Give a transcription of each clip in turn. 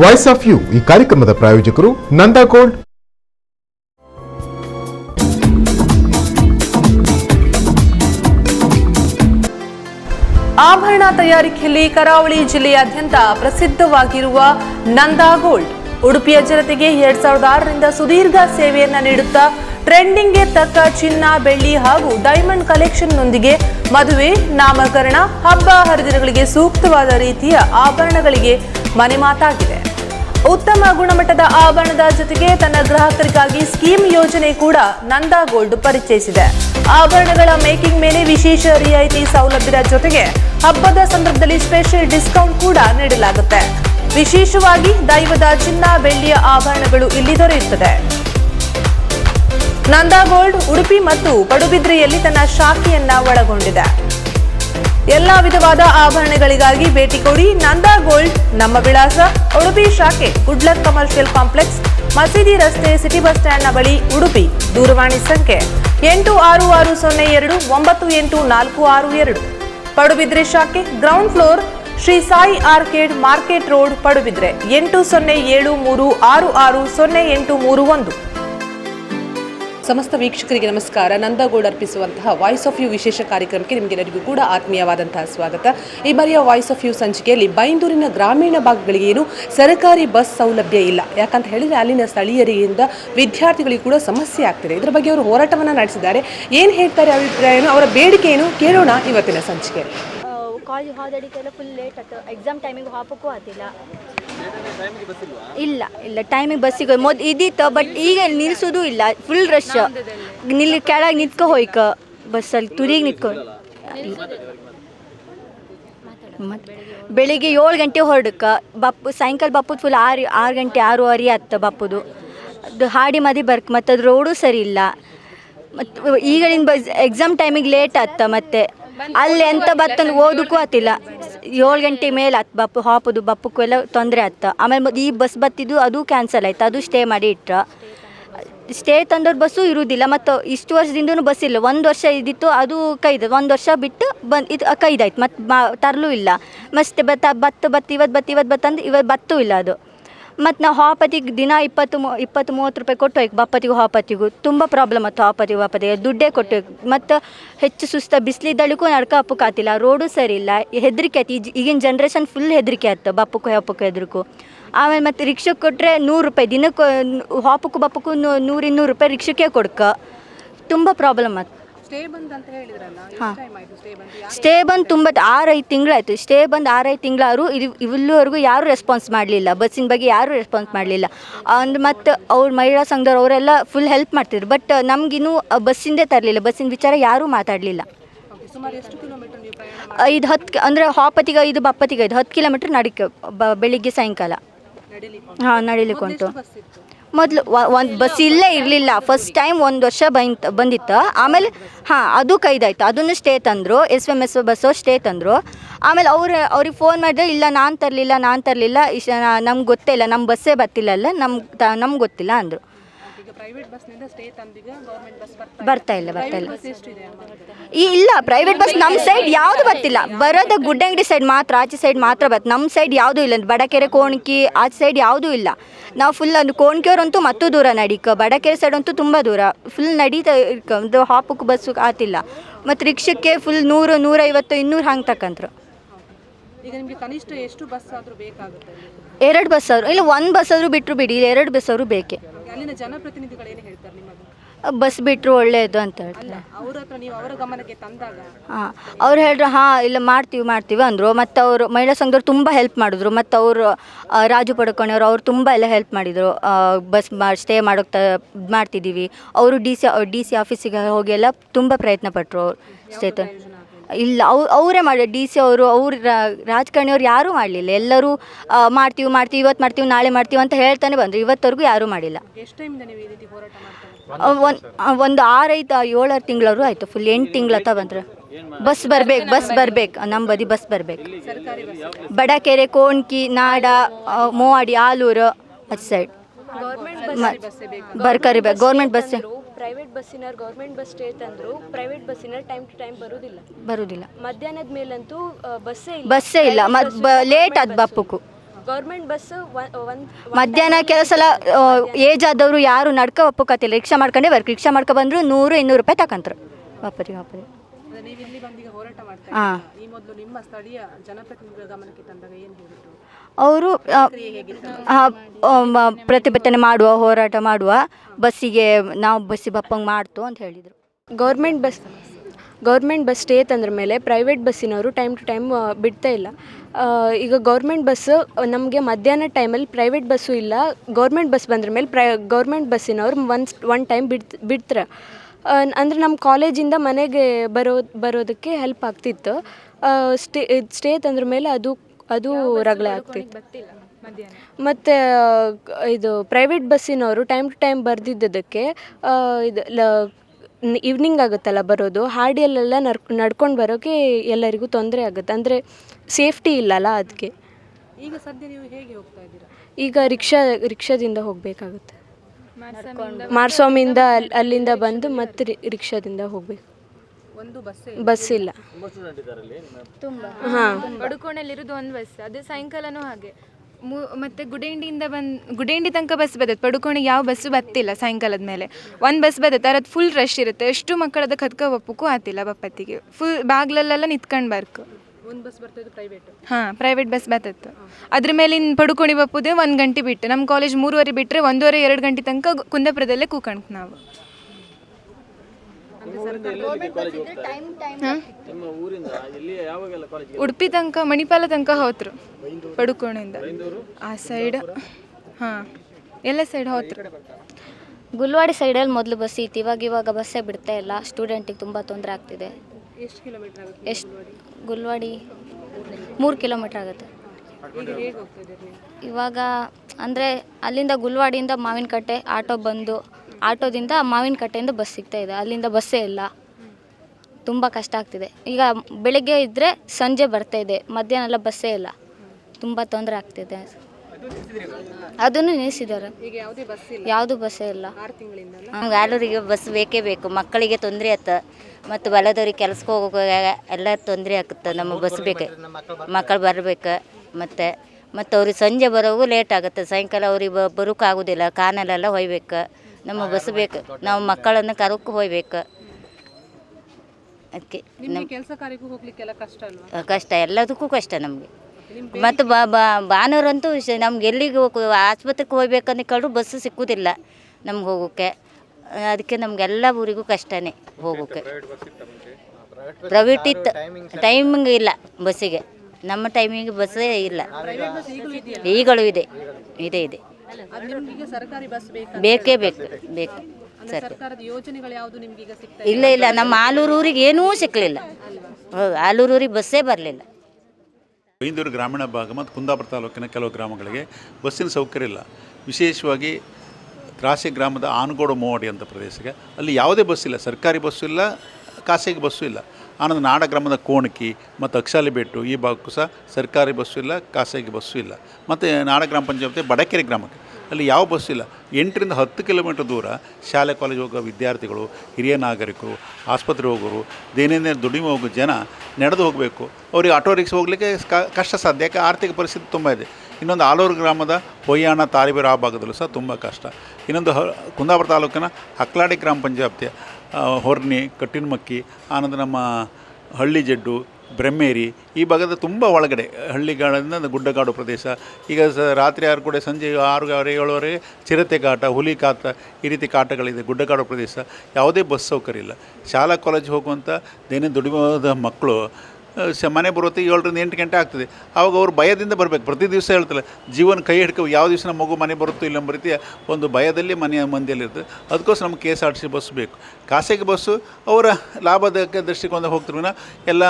Voice of U ಈ ಕಾರ್ಯಕ್ರಮದ ಪ್ರಾಯೋಜಕರು ನಂದಾ ಗೋಲ್ಡ್. ಆಭರಣ ತಯಾರಿಕೆಯಲ್ಲಿ ಕರಾವಳಿ ಜಿಲ್ಲೆಯಾದ್ಯಂತ ಪ್ರಸಿದ್ಧವಾಗಿರುವ ನಂದಾ ಗೋಲ್ಡ್, ಉಡುಪಿಯ ಜನತೆಗೆ ಎರಡ್ ಸಾವಿರದ ಆರರಿಂದ ಸುದೀರ್ಘ ಸೇವೆಯನ್ನ ನೀಡುತ್ತಾ ಟ್ರೆಂಡಿಂಗ್ಗೆ ತಕ್ಕ ಚಿನ್ನ, ಬೆಳ್ಳಿ ಹಾಗೂ ಡೈಮಂಡ್ ಕಲೆಕ್ಷನ್ನೊಂದಿಗೆ ಮದುವೆ, ನಾಮಕರಣ, ಹಬ್ಬ ಹರಿದಿನಗಳಿಗೆ ಸೂಕ್ತವಾದ ರೀತಿಯ ಆಭರಣಗಳಿಗೆ ಮನೆ ಮಾತಾಗಿದೆ. ಉತ್ತಮ ಗುಣಮಟ್ಟದ ಆಭರಣದ ಜೊತೆಗೆ ತನ್ನ ಗ್ರಾಹಕರಿಗಾಗಿ ಸ್ಕೀಮ್ ಯೋಜನೆ ಕೂಡ ನಂದಾ ಗೋಲ್ಡ್ ಪರಿಚಯಿಸಿದೆ. ಆಭರಣಗಳ ಮೇಕಿಂಗ್ ಮೇಲೆ ವಿಶೇಷ ರಿಯಾಯಿತಿ ಸೌಲಭ್ಯದ ಜೊತೆಗೆ ಹಬ್ಬದ ಸಂದರ್ಭದಲ್ಲಿ ಸ್ಪೆಷಲ್ ಡಿಸ್ಕೌಂಟ್ ಕೂಡ ನೀಡಲಾಗುತ್ತೆ. ವಿಶೇಷವಾಗಿ ದೈವದ ಚಿನ್ನ, ಬೆಳ್ಳಿಯ ಆಭರಣಗಳು ಇಲ್ಲಿ ದೊರೆಯುತ್ತದೆ. ನಂದಾ ಗೋಲ್ಡ್, ಉಡುಪಿ ಮತ್ತು ಪಡುಬಿದ್ರಿಯಲ್ಲಿ ತನ್ನ ಶಾಖೆಯನ್ನ ಒಳಗೊಂಡಿದೆ. ಎಲ್ಲಾ ವಿಧವಾದ ಆಭರಣಗಳಿಗಾಗಿ ಭೇಟಿ ಕೊಡಿ ನಂದಾ ಗೋಲ್ಡ್, ನಮ್ಮ ವಿಳಾಸ ಉಡುಪಿ ಶಾಖೆ, ಗುಡ್ಲಕ್ ಕಮರ್ಷಿಯಲ್ ಕಾಂಪ್ಲೆಕ್ಸ್, ಮಸೀದಿ ರಸ್ತೆ, ಸಿಟಿ ಬಸ್ ಸ್ಟ್ಯಾಂಡ್ನ ಬಳಿ ಉಡುಪಿ, ದೂರವಾಣಿ ಸಂಖ್ಯೆ ಎಂಟು ಆರು ಆರು ಸೊನ್ನೆ ಎರಡು ಒಂಬತ್ತು ಎಂಟು ನಾಲ್ಕು ಆರು ಎರಡು. ಪಡುಬಿದ್ರೆ ಶಾಖೆ ground floor Shri Sai arcade market road, Padubidri ಎಂಟು ಸೊನ್ನೆ ಏಳು ಮೂರು ಆರು ಆರು ಸೊನ್ನೆ ಎಂಟು ಮೂರು ಒಂದು. ಸಮಸ್ತ ವೀಕ್ಷಕರಿಗೆ ನಮಸ್ಕಾರ. ನಂದಗೋಡ್ ಅರ್ಪಿಸುವಂತಹ ವಾಯ್ಸ್ ಆಫ್ ಯು ವಿಶೇಷ ಕಾರ್ಯಕ್ರಮಕ್ಕೆ ನಿಮಗೆಲ್ಲರಿಗೂ ಕೂಡ ಆತ್ಮೀಯವಾದಂತಹ ಸ್ವಾಗತ. ಈ ಬಾರಿಯ ವಾಯ್ಸ್ ಆಫ್ ಯು ಸಂಚಿಕೆಯಲ್ಲಿ ಬೈಂದೂರಿನ ಗ್ರಾಮೀಣ ಭಾಗಗಳಿಗೆ ಏನು ಸರ್ಕಾರಿ ಬಸ್ ಸೌಲಭ್ಯ ಇಲ್ಲ. ಯಾಕಂತ ಹೇಳಿದರೆ ಅಲ್ಲಿನ ಸ್ಥಳೀಯರಿಂದ ವಿದ್ಯಾರ್ಥಿಗಳಿಗೆ ಕೂಡ ಸಮಸ್ಯೆ ಆಗ್ತಿದೆ. ಇದರ ಬಗ್ಗೆ ಅವರು ಹೋರಾಟವನ್ನು ನಡೆಸಿದ್ದಾರೆ. ಏನು ಹೇಳ್ತಾರೆ ಅಭಿಪ್ರಾಯ ಏನು ಅವರ ಬೇಡಿಕೆ ಏನು ಕೇಳೋಣ ಇವತ್ತಿನ ಸಂಚಿಕೆಯಲ್ಲಿ ಕಾಲೇಜ್ ಹೋದಡಿಕೆಲ್ಲ ಫುಲ್ ಲೇಟ್ ಆಯ್ತು. ಎಕ್ಸಾಮ್ ಟೈಮಿಗೆ ಹಾಪಕ್ಕೂ ಆತಿಲ್ಲ ಇಲ್ಲ ಇಲ್ಲ ಟೈಮಿಗೆ ಬಸ್ಸಿಗೆ ಮೊದ್ ಇದಿತ್ತು ಬಟ್ ಈಗ ನಿಲ್ಸೋದು ಇಲ್ಲ. ಫುಲ್ ರಶ್ ನಿಲ್ಲಿ ಕೆಳಗೆ ನಿಂತ್ಕೊ ಹೋಯ್ಕ ಬಸ್ಸಲ್ಲಿ ತುರಿಗೆ ನಿಂತ್ಕೊ. ಮತ್ತು ಬೆಳಿಗ್ಗೆ ಏಳು ಗಂಟೆ ಹೊರಡಕ್ಕೆ ಬಪ್ಪು, ಸಾಯಂಕಾಲ ಬಾಪುದು ಫುಲ್ ಆರು ಆರು ಗಂಟೆ, ಆರೂವರೆ ಆತ್ತ ಬಾಪುದು ಅದು ಹಾಡಿ ಮದಿ ಬರ್ಕ್ ಮತ್ತು ಅದು ರೋಡು ಸರಿ ಇಲ್ಲ. ಮತ್ತು ಈಗಳಿನ ಬಸ್ ಎಕ್ಸಾಮ್ ಟೈಮಿಗೆ ಲೇಟ್ ಆತ್ತ ಮತ್ತೆ. ಅಲ್ಲಿ ಎಂತ ಬತ್ತಂದು ಓದಕ್ಕೂ ಆತಿಲ್ಲ ಏಳು ಗಂಟೆ ಮೇಲೆ ಆತ್ ಬಪ್ಪು ಹಾಪುದು ಬಪ್ಪಕ್ಕೂ ಎಲ್ಲ ತೊಂದರೆ ಆಯ್ತು. ಆಮೇಲೆ ಈ ಬಸ್ ಬತ್ತಿದ್ದು ಅದು ಕ್ಯಾನ್ಸಲ್ ಆಯ್ತು. ಅದು ಸ್ಟೇ ಮಾಡಿ ಇಟ್ರ. ಸ್ಟೇ ತಂದವ್ರ ಬಸ್ಸು ಇರುವುದಿಲ್ಲ ಮತ್ತು ಇಷ್ಟು ವರ್ಷದಿಂದನೂ ಬಸ್ ಇಲ್ಲ. ಒಂದು ವರ್ಷ ಇದ್ದಿತ್ತು ಅದು ಕೈದ ಒಂದು ವರ್ಷ ಬಿಟ್ಟು ಬಂದು ಇದು ಕೈದಾಯ್ತು. ಮತ್ತು ಮಾ ತರಲೂ ಇಲ್ಲ. ಮತ್ತೆ ಬತ್ತ ಬತ್ತು ಬತ್ತು ಇವತ್ತು ಬತ್ತು ಇವತ್ತು ಬತ್ತಂದು ಇವತ್ತು ಬತ್ತೂ ಇಲ್ಲ ಅದು. ಮತ್ತು ನಾವು ಹಾಪತಿಗೆ ದಿನ ಇಪ್ಪತ್ತು ಮೂ ಇಪ್ಪತ್ತು ಮೂವತ್ತು ರೂಪಾಯಿ ಕೊಟ್ಟು ಹೋಯ್ಕೆ ಬಪ್ಪತಿಗೂ ಹಾಪತಿಗೂ. ತುಂಬ ಪ್ರಾಬ್ಲಮ್ ಆಯ್ತು ಹಾಪತಿ ಬಾಪತಿಗೆ. ದುಡ್ಡೇ ಕೊಟ್ಟು ಮತ್ತು ಹೆಚ್ಚು ಸುಸ್ತ ಬಿಸಿಲಿದ್ದಳಿಗೂ ನಡ್ಕ ಅಪ್ಪು ಕಾತಿಲ್ಲ. ರೋಡು ಸರಿ ಇಲ್ಲ. ಹೆದರಿಕೆ ಆಯ್ತು ಈಜ್ ಈಗಿನ ಜನ್ರೇಷನ್ ಫುಲ್ ಹೆದರಿಕೆ ಆಯ್ತು ಬಪ್ಪಕ್ಕೂ ಹಪ್ಪಕ್ಕೂ ಹೆದರಿಕು ಆಮೇಲೆ ಮತ್ತು ರಿಕ್ಷಕ್ಕೆ ಕೊಟ್ಟರೆ ನೂರು ರೂಪಾಯಿ. ದಿನಕ್ಕೆ, ಹಾಪಕ್ಕೂ ಬಪ್ಪಕ್ಕೂ ನೂರು ಇನ್ನೂರು ರೂಪಾಯಿ ರಿಕ್ಷಕ್ಕೆ ಕೊಡ್ಕ. ತುಂಬ ಪ್ರಾಬ್ಲಮ್ ಆಯ್ತು ಸ್ಟೇ ಬಂದ್ ಅಂತ ಹೇಳಿದ್ರಲ್ಲ ಹಾಂ. ಟೈಮ್ ಆಯಿತು ಸ್ಟೇ ಬಂದು? ಸ್ಟೇ ಬಂದು ತುಂಬ ಆರೈದು ತಿಂಗಳಾಯ್ತು. ಸ್ಟೇ ಬಂದು ಆರೈದು ತಿಂಗಳಾರು ಇದು ಇಲ್ಲಿವರೆಗೂ ಯಾರೂ ರೆಸ್ಪಾನ್ಸ್ ಮಾಡಲಿಲ್ಲ. ಬಸ್ಸಿನ ಬಗ್ಗೆ ಯಾರೂ ರೆಸ್ಪಾನ್ಸ್ ಮಾಡಲಿಲ್ಲ. ಅಂದ್ರೆ ಮತ್ತು ಅವ್ರ ಮಹಿಳಾ ಸಂಘದವ್ರು ಅವರೆಲ್ಲ ಫುಲ್ ಹೆಲ್ಪ್ ಮಾಡ್ತಿದ್ರು. ಬಟ್ ನಮಗಿನ್ನೂ ಬಸ್ಸಿಂದೇ ತರಲಿಲ್ಲ. ಬಸ್ಸಿನ ವಿಚಾರ ಯಾರೂ ಮಾತಾಡಲಿಲ್ಲ. ಸುಮಾರು ಎಷ್ಟು ಕಿಲೋಮೀಟರ್ ನೀವು ಪ್ರಯಾಣ ಐದು ಹತ್ತು ಅಂದರೆ ಹಾಪತಿಗೆ ಐದು ಬಪ್ಪತಿಗೆ ಐದು ಹತ್ತು ಕಿಲೋಮೀಟ್ರ್ ನಡಿಕೆ ಬ ಬೆಳಿಗ್ಗೆ ಸಾಯಂಕಾಲ. ಹಾ ಹಾಂ ನಡಿಲಿಕ್ಕೆ ಉಂಟು. ಬಸ್ ಇತ್ತು. ಮೊದಲು ಒಂದು ಬಸ್ ಇಲ್ಲೇ ಇರಲಿಲ್ಲ. ಫಸ್ಟ್ ಟೈಮ್ ಒಂದು ವರ್ಷ ಬಂತ, ಬಂದಿತ್ತು. ಆಮೇಲೆ, ಹಾಂ, ಅದು ಕೈದಾಯ್ತು. ಅದನ್ನು ಸ್ಟೇ ತಂದರು. S M S bus stay ತಂದರು. ಆಮೇಲೆ ಅವ್ರು, ಅವ್ರಿಗೆ ಫೋನ್ ಮಾಡಿದ್ರೆ, ಇಲ್ಲ, ನಾನು ತರಲಿಲ್ಲ ನಾನು ತರಲಿಲ್ಲ. ಇಷ್ಟ ನಮ್ಗೆ ಗೊತ್ತೇ ಇಲ್ಲ. ನಮ್ಮ ಬಸ್ಸೇ ಬರ್ತಿಲ್ಲಲ್ಲ ನಮ್ಗೆ ತ, ನಮ್ಗೆ ಗೊತ್ತಿಲ್ಲ ಅಂದರು. ಪ್ರೈವೇಟ್ ಬಸ್ನಿಂದ ಸ್ಟೇ ತಂದೀಗ ಗೌರ್ಮೆಂಟ್ ಬಸ್ ಬರ್ತಾ ಇಲ್ಲ ಬರ್ತಾ ಇಲ್ಲ. ಈ ಇಲ್ಲ ಪ್ರೈವೇಟ್ ಬಸ್ ನಮ್ಮ ಸೈಡ್ ಯಾವುದು ಬರ್ತಿಲ್ಲ. ಬರೋದು ಗುಡ್ಡಂಗಡಿ ಸೈಡ್ ಮಾತ್ರ ಆಚೆ ಸೈಡ್ ಮಾತ್ರ ಬರ್ತದೆ ನಮ್ಮ ಸೈಡ್ ಯಾವುದೂ ಇಲ್ಲ. ಬಡಕೆರೆ ಕೋಣಕಿ ಆಚೆ ಸೈಡ್ ಯಾವುದೂ ಇಲ್ಲ. ನಾವು ಫುಲ್ ಅದು ಕೋಣಕಿಯವ್ರಂತೂ ಮತ್ತೂ ದೂರ ನಡೀಕ ಬಡಕೆರೆ ಸೈಡ್ ಅಂತೂ ತುಂಬ ದೂರ. ಫುಲ್ ನಡೀತಾ ಇರ್ಕ ಒಂದು ಹಾಪಕ್ಕೆ ಬಸ್ಸು ಆತಿಲ್ಲ. ಮತ್ತು ರಿಕ್ಷಕ್ಕೆ ಫುಲ್ ನೂರು ನೂರೈವತ್ತು ಇನ್ನೂರು ಹಂಗೆ ತಕ್ಕಂತ್ರು. ಈಗ ನಿಮಗೆ ಕನಿಷ್ಠ ಎಷ್ಟು ಬಸ್ ಆದರೂ ಬೇಕಾಗುತ್ತೆ? ಎರಡು ಬಸ್ ಆದ್ರೂ ಇಲ್ಲ ಒಂದು ಬಸ್ ಆದರೂ ಬಿಟ್ಟರು ಬಿಡಿ. ಇಲ್ಲ ಎರಡು ಬಸ್ ಆದರೂ ಬೇಕೇ. ಅಲ್ಲಿನ ಜನಪ್ರತಿನಿಧಿಗಳು ಏನು ಹೇಳ್ತಾರೆ ನಿಮಗೆ ಬಸ್ ಬಿಟ್ಟರು ಒಳ್ಳೆಯದು ಅಂತ ಹೇಳ್ತಾರೆ. ಅವ್ರ ಹತ್ರ ನೀವು ಅವರ ಗಮನಕ್ಕೆ ತಂದಾಗ? ಹಾಂ ಅವ್ರು ಹೇಳ್ರು ಹಾಂ ಇಲ್ಲ ಮಾಡ್ತೀವಿ ಮಾಡ್ತೀವಿ ಅಂದರು. ಮತ್ತು ಅವರು ಮಹಿಳಾ ಸಂಘದವ್ರು ತುಂಬ ಹೆಲ್ಪ್ ಮಾಡಿದ್ರು. ಮತ್ತು ಅವರು ಆ, ರಾಜು ಪಡ್ಕೊಂಡವ್ರು ಅವ್ರು ತುಂಬ ಎಲ್ಲ ಹೆಲ್ಪ್ ಮಾಡಿದರು. ಬಸ್ ಮಾ ಸ್ಟೇ ಮಾಡೋಕ್ಕೆ ಮಾಡ್ತಿದ್ದೀವಿ. ಅವರು ಡಿ ಸಿ ಡಿ ಸಿ ಆಫೀಸಿಗೆ ಹೋಗಿ ಎಲ್ಲ ತುಂಬ ಪ್ರಯತ್ನ ಪಟ್ಟರು ಅವ್ರು. ಸ್ಟೇ ತ ಇಲ್ಲ ಅವು ಅವರೇ ಮಾಡಿ ಡಿ ಸಿ ಅವರು ಅವ್ರ ರಾಜಕಾರಣಿಯವ್ರು ಯಾರೂ ಮಾಡಲಿಲ್ಲ. ಎಲ್ಲರೂ ಮಾಡ್ತೀವಿ ಮಾಡ್ತೀವಿ ಇವತ್ತು ಮಾಡ್ತೀವಿ ನಾಳೆ ಮಾಡ್ತೀವಿ ಅಂತ ಹೇಳ್ತಾನೆ ಬಂದರು. ಇವತ್ತವರೆಗೂ ಯಾರೂ ಮಾಡಿಲ್ಲ. ಒಂದು ಒಂದು ಆರೈದು ಏಳಾರು ತಿಂಗಳವರು ಆಯಿತು. ಫುಲ್ ಎಂಟು ತಿಂಗಳತ್ತ ಬಂದ್ರೆ. ಬಸ್ ಬರ್ಬೇಕು ಬಸ್ ಬರ್ಬೇಕು. ನಮ್ಮ ಬದಿ ಬಸ್ ಬರ್ಬೇಕು. ಬಡಕೆರೆ ಕೋಣ್ಕಿ ನಾಡ ಮೋವಾಡಿ ಆಲೂರು ಅಚ್ ಸೈಡ್. ಬರ್ಕರಿ ಬೇಕು ಗೌರ್ಮೆಂಟ್ ಬಸ್ ಪ್ರೈವೇಟ್ ಬಸ್ಸಿನ ಗೌರ್ಮೆಂಟ್ ಬಸ್ ಸ್ಟೇ ತಂದ್ರು ಪ್ರೈವೇಟ್ ಬಸ್ಸಿನ ಟೈಮ್ ಟು ಟೈಮ್ ಬರೋದಿಲ್ಲ. ಬರುವುದಿಲ್ಲ ಮಧ್ಯಾಹ್ನದ ಮೇಲಂತೂ ಬಸ್ಸೇ ಇಲ್ಲ. ಬಸ್ಸೇ ಇಲ್ಲ. ಲೇಟ್ ಅದು ಬಪ್ಪಕ್ಕೂ ಗೌರ್ಮೆಂಟ್ ಬಸ್ ಒಂದು ಮಧ್ಯಾಹ್ನ ಕೆಲವು ಸಲ ಏಜ್ ಆದವರು ಯಾರು ನಡ್ಕ ಒಪ್ಪಕತ್ತಿಲ್ಲ. ರಿಕ್ಷಾ ಮಾಡ್ಕೊಂಡೇ ಬರ್ಬೇಕು ರಿಕ್ಷಾ ಮಾಡ್ಕೊ ಬಂದ್ರು ನೂರು ಇನ್ನೂರು ರೂಪಾಯಿ ತಕಂತ್ರು. ವಾಪರಿ ವಾಪರಿ. ನೀವು ಇಲ್ಲಿ ಬಂದೀಗ ಹೋರಾಟ ಮಾಡ್ತಾರೆ ಹಾಂ. ಈ ಮೊದಲು ನಿಮ್ಮ ಸ್ಥಳೀಯ ಜನಪ್ರತಿನಿಧಿಗಳ ಗಮನಕ್ಕೆ ತಂದಾಗ ಏನು ಹೇಳಿದ್ರು? ಅವರು ಪ್ರತಿಭಟನೆ ಮಾಡುವ, ಹೋರಾಟ ಮಾಡುವ ಬಸ್ಸಿಗೆ ನಾವು ಬಸ್ಸಿಗೆ ಬಪ್ಪಂಗೆ ಮಾಡ್ತು ಅಂತ ಹೇಳಿದರು. Government bus government bus stay ತಂದ್ರ ಮೇಲೆ ಪ್ರೈವೇಟ್ ಬಸ್ಸಿನವರು ಟೈಮ್ ಟು ಟೈಮ್ ಬಿಡ್ತಾ ಇಲ್ಲ. ಈಗ ಗೌರ್ಮೆಂಟ್ ಬಸ್, ನಮಗೆ ಮಧ್ಯಾಹ್ನ ಟೈಮಲ್ಲಿ ಪ್ರೈವೇಟ್ ಬಸ್ಸು ಇಲ್ಲ. ಗೌರ್ಮೆಂಟ್ ಬಸ್ ಬಂದ್ರ ಮೇಲೆ ಪ್ರೈ ಗೌರ್ಮೆಂಟ್ ಬಸ್ಸಿನವ್ರು ಒನ್ಸ್ ಒನ್ ಟೈಮ್ ಬಿಡ್ ಬಿಡ್ತಾರೆ. ಅಂದರೆ ನಮ್ಮ ಕಾಲೇಜಿಂದ ಮನೆಗೆ ಬರೋ, ಬರೋದಕ್ಕೆ ಹೆಲ್ಪ್ ಆಗ್ತಿತ್ತು. ಸ್ಟೇ ಸ್ಟೇ ತಂದ್ರ ಮೇಲೆ ಅದು ಅದು ರಗಳೆ ಆಗ್ತಿತ್ತು. ಮತ್ತು ಇದು ಪ್ರೈವೇಟ್ ಬಸ್ಸಿನವರು ಟೈಮ್ ಟು ಟೈಮ್ ಬರ್ದಿದ್ದಕ್ಕೆ ಇದು ಲ ಈವ್ನಿಂಗ್ ಆಗುತ್ತಲ್ಲ ಬರೋದು ಹಾಡಿಯಲ್ಲೆಲ್ಲ ನರ್ ನಡ್ಕೊಂಡು ಬರೋಕ್ಕೆ ಎಲ್ಲರಿಗೂ ತೊಂದರೆ ಆಗುತ್ತೆ. ಅಂದರೆ ಸೇಫ್ಟಿ ಇಲ್ಲಲ್ಲ ಅದಕ್ಕೆ ಈಗ ಸದ್ಯ ನೀವು ಹೇಗೆ ಹೋಗ್ತಾ ಇದ್ದೀರಾ? ಈಗ ರಿಕ್ಷಾ ರಿಕ್ಷಾದಿಂದ ಹೋಗಬೇಕಾಗುತ್ತೆ. ಮಾರ್ಸ್ವಾಮಿಯಿಂದ ಅಲ್- ಅಲ್ಲಿಂದ ಬಂದು ಮತ್ತೆ ರಿಕ್ಷಾದಿಂದ ಹೋಗಬೇಕು. ಒಂದು ಬಸ್ ಇಲ್ಲ. ಹಾಂ. ಪಡುಕೋಣಲ್ಲಿರೋದು ಒಂದು ಬಸ್ ಅದು ಸಾಯಂಕಾಲನೂ ಹಾಗೆ. ಮತ್ತೆ ಮತ್ತು ಗುಡೇಂಡಿಯಿಂದ ಬಂದು ಗುಡೇಂಡಿ ತನಕ ಬಸ್ ಬರ್ತೈತೆ. ಪಡುಕೋಣೆಗೆ ಯಾವ ಬಸ್ಸು ಬತ್ತಿಲ್ಲ ಸಾಯಂಕಾಲದ ಮೇಲೆ. ಒಂದು ಬಸ್ ಬರುತ್ತೆ ಅದ್ ಫುಲ್ ರಶ್ ಇರುತ್ತೆ. ಎಷ್ಟು ಮಕ್ಕಳದ ಕದ್ಕ ಬಪ್ಪಕ್ಕೂ ಆತಿಲ್ಲ ಬಪ್ಪತ್ತಿಗೆ. ಫುಲ್ ಬಾಗ್ಲಲ್ಲೆಲ್ಲ ನಿತ್ಕೊಂಡ್ ಬರ್ಕು. ಒಂದು ಬಸ್ ಬರ್ತದೆ ಪ್ರೈವೇಟ್ ಹಾಂ ಪ್ರೈವೇಟ್ ಬಸ್ ಬರ್ತತ್ತು. ಅದ್ರ ಮೇಲೆ ಪಡುಕೋಣಿ ಬಪ್ಪುದೇ ಒಂದು ಗಂಟೆ ಬಿಟ್ಟು ನಮ್ಮ ಕಾಲೇಜ್ ಮೂರುವರೆ ಬಿಟ್ಟರೆ ಒಂದೂವರೆ ಎರಡು ಗಂಟೆ ತನಕ ಕುಂದಾಪುರದಲ್ಲೇ ಕೂಕಣ್ ನಾವು. ಉಡುಪಿ ತನಕ ಮಣಿಪಾಲ ತನಕ ಹೋತ್ರು ಪಡುಕೋಣೆಯಿಂದ. ಆ ಸೈಡ್ ಹಾಂ ಎಲ್ಲ ಸೈಡ್ ಹೋತ್ರು ಗುಲ್ವಾಡಿ ಸೈಡಲ್ಲಿ ಮೊದಲು ಬಸ್ ಇತ್ತು. ಇವಾಗ ಇವಾಗ ಬಸ್ಸೇ ಬಿಡ್ತಾ ಇಲ್ಲ. ಸ್ಟೂಡೆಂಟಿಗೆ ತುಂಬ ತೊಂದರೆ ಆಗ್ತಿದೆ. ಎಷ್ಟು ಕಿಲೋಮೀಟರ್ ಆಗುತ್ತೆ ಗುಲ್ವಾಡಿ? ಮೂರು ಕಿಲೋಮೀಟ್ರ್ ಆಗುತ್ತೆ. ಈಗ ಹೇಗೆ ಹೋಗ್ತಾ ಇವಾಗ ಅಂದರೆ ಅಲ್ಲಿಂದ ಗುಲ್ವಾಡಿಯಿಂದ ಮಾವಿನಕಟ್ಟೆ ಆಟೋ ಬಂದು ಆಟೋದಿಂದ ಮಾವಿನಕಟ್ಟೆಯಿಂದ ಬಸ್ ಸಿಗ್ತಾ ಇದೆ. ಅಲ್ಲಿಂದ ಬಸ್ಸೇ ಇಲ್ಲ. ತುಂಬ ಕಷ್ಟ ಆಗ್ತಿದೆ. ಈಗ ಬೆಳಗ್ಗೆ ಇದ್ದರೆ ಸಂಜೆ ಬರ್ತಾ ಇದೆ. ಮಧ್ಯಾಹ್ನ ಎಲ್ಲ ಬಸ್ಸೇ ಇಲ್ಲ. ತುಂಬ ತೊಂದರೆ ಆಗ್ತಿದೆ. ಅದನ್ನು ನಿಲ್ಲಿಸಿದ್ದಾರೆ. ಈಗ ಯಾವುದೇ ಬಸ್ ಇಲ್ಲ. ಯಾವುದು ಬಸ್ಸೇ ಇಲ್ಲ. ನಮ್ಗೆ ಆಲೂರಿಗೆ ಬಸ್ ಬೇಕೇ ಬೇಕು. ಮಕ್ಕಳಿಗೆ ತೊಂದರೆ ಆತ. ಮತ್ತು ಹೊಲದವ್ರಿಗೆ ಕೆಲಸಕ್ಕೆ ಹೋಗೋಕೆ ಎಲ್ಲ ತೊಂದರೆ ಆಗುತ್ತೆ. ನಮ್ಮ ಬಸ್ ಬೇಕು. ಮಕ್ಕಳು ಬರಬೇಕು. ಮತ್ತು ಮತ್ತು ಅವ್ರಿಗೆ ಸಂಜೆ ಬರೋವು ಲೇಟ್ ಆಗುತ್ತೆ. ಸಾಯಂಕಾಲ ಅವ್ರಿಗೆ ಬ ಬರೋಕ್ಕಾಗೋದಿಲ್ಲ. ಕಾನಲ್ಲೆಲ್ಲ ಹೋಯ್ಬೇಕು. ನಮ್ಮ ಬಸ್ ಬೇಕು ನಾವು ಮಕ್ಕಳನ್ನು ಕರಕ್ಕೆ ಹೋಗ್ಬೇಕು ಅದಕ್ಕೆ ನಮ್ಮ ಕೆಲಸ ಕಾರ್ಯಕ್ಕೂ ಹೋಗ್ಲಿಕ್ಕೆಲ್ಲ ಕಷ್ಟ ಅಲ್ವಾ? ಕಷ್ಟ ಎಲ್ಲದಕ್ಕೂ ಕಷ್ಟ ನಮಗೆ. ಮತ್ತು ಬಾ ಬಾ ಭಾನುವಾರಂತೂ ಶ- ನಮ್ಗೆ ಎಲ್ಲಿಗೆ ಹೋಗ್ ಆಸ್ಪತ್ರೆಗೆ ಹೋಗ್ಬೇಕಂದ್ರೆ ಕಡು ಬಸ್ಸು ಸಿಕ್ಕುವುದಿಲ್ಲ ನಮ್ಗೆ ಹೋಗೋಕ್ಕೆ ಅದಕ್ಕೆ ನಮಗೆಲ್ಲ ಊರಿಗೂ ಕಷ್ಟನೇ ಹೋಗೋಕ್ಕೆ ಪ್ರೈವೇಟ್ ಇತ್ತು? ಟೈಮಿಂಗ್ ಇಲ್ಲ ಬಸ್ಸಿಗೆ ನಮ್ಮ ಟೈಮಿಗೆ ಬಸ್ಸೇ ಇಲ್ಲ. ಈಗಲೂ ಇದೆ. ಇದೆ ಇದೆ. ಅದು ನಿಮ್ಗೆ ಸರ್ಕಾರಿ ಬಸ್ ಬೇಕಾ ಬೇಕೇ ಬೇಕು. ಬೇಕು ಸರ್. ಸರ್ಕಾರದ ಯೋಜನೆಗಳು ಯಾವುದು ನಿಮ್ಗೆ ಸಿಗ್ತಾ ಇಲ್ಲ ಇಲ್ಲ. ನಮ್ಮ ಆಲೂರು ಊರಿಗೆ ಏನೂ ಸಿಕ್ಕಲಿಲ್ಲ ಹೌದು ಆಲೂರು ಊರಿಗೆ ಬಸ್ಸೇ ಬರಲಿಲ್ಲ. ಬೈಂದೂರು ಗ್ರಾಮೀಣ ಭಾಗ ಮತ್ತು ಕುಂದಾಪುರ ತಾಲೂಕಿನ ಕೆಲವು ಗ್ರಾಮಗಳಿಗೆ ಬಸ್ಸಿನ ಸೌಕರ್ಯ ಇಲ್ಲ. ವಿಶೇಷವಾಗಿ ತ್ರಾಸಿ ಗ್ರಾಮದ ಆನಗೋಡು ಮೋವಾಡಿ ಅಂತ ಪ್ರದೇಶಕ್ಕೆ ಅಲ್ಲಿ ಯಾವುದೇ ಬಸ್ ಇಲ್ಲ ಸರ್ಕಾರಿ ಬಸ್ಸು ಇಲ್ಲ ಖಾಸಗಿ ಬಸ್ಸು ಇಲ್ಲ. ಆನಂದ ನಾಡ ಗ್ರಾಮದ ಕೋಣಕಿ ಮತ್ತು ಅಕ್ಷಾಲಿಬೆಟ್ಟು ಈ ಭಾಗಕ್ಕೂ ಸಹ ಸರ್ಕಾರಿ ಬಸ್ಸು ಇಲ್ಲ, ಖಾಸಗಿ ಬಸ್ಸು ಇಲ್ಲ. ಮತ್ತು ನಾಡ ಗ್ರಾಮ ಪಂಚಾಯತಿ ಬಡಕೆರೆ ಗ್ರಾಮಕ್ಕೆ. ಅಲ್ಲಿ ಯಾವ ಬಸ್ಸು ಇಲ್ಲ. ಎಂಟರಿಂದ ಹತ್ತು ಕಿಲೋಮೀಟರ್ ದೂರ ಶಾಲೆ, ಕಾಲೇಜ್ ಹೋಗೋ ವಿದ್ಯಾರ್ಥಿಗಳು, ಹಿರಿಯ ನಾಗರಿಕರು, ಆಸ್ಪತ್ರೆ ಹೋಗೋರು, ದೈನಂದಿನ ದುಡಿಮೆ ಹೋಗೋ ಜನ ನಡೆದು ಹೋಗಬೇಕು. ಅವರಿಗೆ ಆಟೋ ರಿಕ್ಷಾ ಹೋಗಲಿಕ್ಕೆ ಕಷ್ಟ ಸಾಧ್ಯ. ಯಾಕೆ ಆರ್ಥಿಕ ಪರಿಸ್ಥಿತಿ ತುಂಬ ಇದೆ. ಇನ್ನೊಂದು ಆಲೂರು ಗ್ರಾಮದ ಹೊಯ್ಯಾಣ ತಾಲಿಬೇರು ಆ ಭಾಗದಲ್ಲೂ ಸಹ ತುಂಬ ಕಷ್ಟ. ಇನ್ನೊಂದು ಹ, ಕುಂದಾಪುರ ತಾಲೂಕಿನ ಹಕ್ಲಾಡಿ ಗ್ರಾಮ ಪಂಚಾಯತಿ ಹೊರ್ನಿ, ಕಟ್ಟಿನಮಕ್ಕಿ, ಆನಂದ ನಮ್ಮ ಹಳ್ಳಿ ಜಡ್ಡು, ಬ್ರಹ್ಮೇರಿ ಈ ಭಾಗದ ತುಂಬ ಒಳಗಡೆ ಹಳ್ಳಿಗಾಡಿಂದ ಗುಡ್ಡಗಾಡು ಪ್ರದೇಶ. ಈಗ ಸ ರಾತ್ರಿ ಆರು ಕೂಡ ಸಂಜೆ ಆರೂವರೆ ಏಳುವರೆಗೆ ಚಿರತೆ ಕಾಟ, ಹುಲಿ ಕಾಟ ಈ ರೀತಿ ಕಾಟಗಳಿದೆ ಗುಡ್ಡಗಾಡು ಪ್ರದೇಶ. ಯಾವುದೇ ಬಸ್ ಸೌಕರ್ಯ ಇಲ್ಲ. ಶಾಲಾ, ಕಾಲೇಜ್ ಹೋಗುವಂಥ ದೈನ ದುಡಿಮದ ಮಕ್ಕಳು ಶ ಮನೆ ಬರುತ್ತೆ ಏಳರಿಂದ ಎಂಟು ಗಂಟೆ ಆಗ್ತದೆ. ಆವಾಗ ಅವರು ಭಯದಿಂದ ಬರಬೇಕು. ಪ್ರತಿ ದಿವಸ ಹೇಳ್ತಾರೆ ಜೀವನ ಕೈ ಹಿಡ್ಕೊ, ಯಾವ ದಿವಸ ನಮ್ಮ ಮಗು ಮನೆ ಬರುತ್ತೋ ಇಲ್ಲ ರೀತಿಯ ಒಂದು ಭಯದಲ್ಲಿ ಮನೆಯ ಮಂದಿಯಲ್ಲಿ ಇರ್ತದೆ. ಅದಕ್ಕೋಸ್ಕರ ನಮ್ಗೆ K S R T C bus ಬೇಕು. ಖಾಸಗಿ ಬಸ್ಸು, ಅವರ ಲಾಭದ ದೃಷ್ಟಿಕೋನ ಹೋಗ್ತಿರ್ವಿನ ಎಲ್ಲ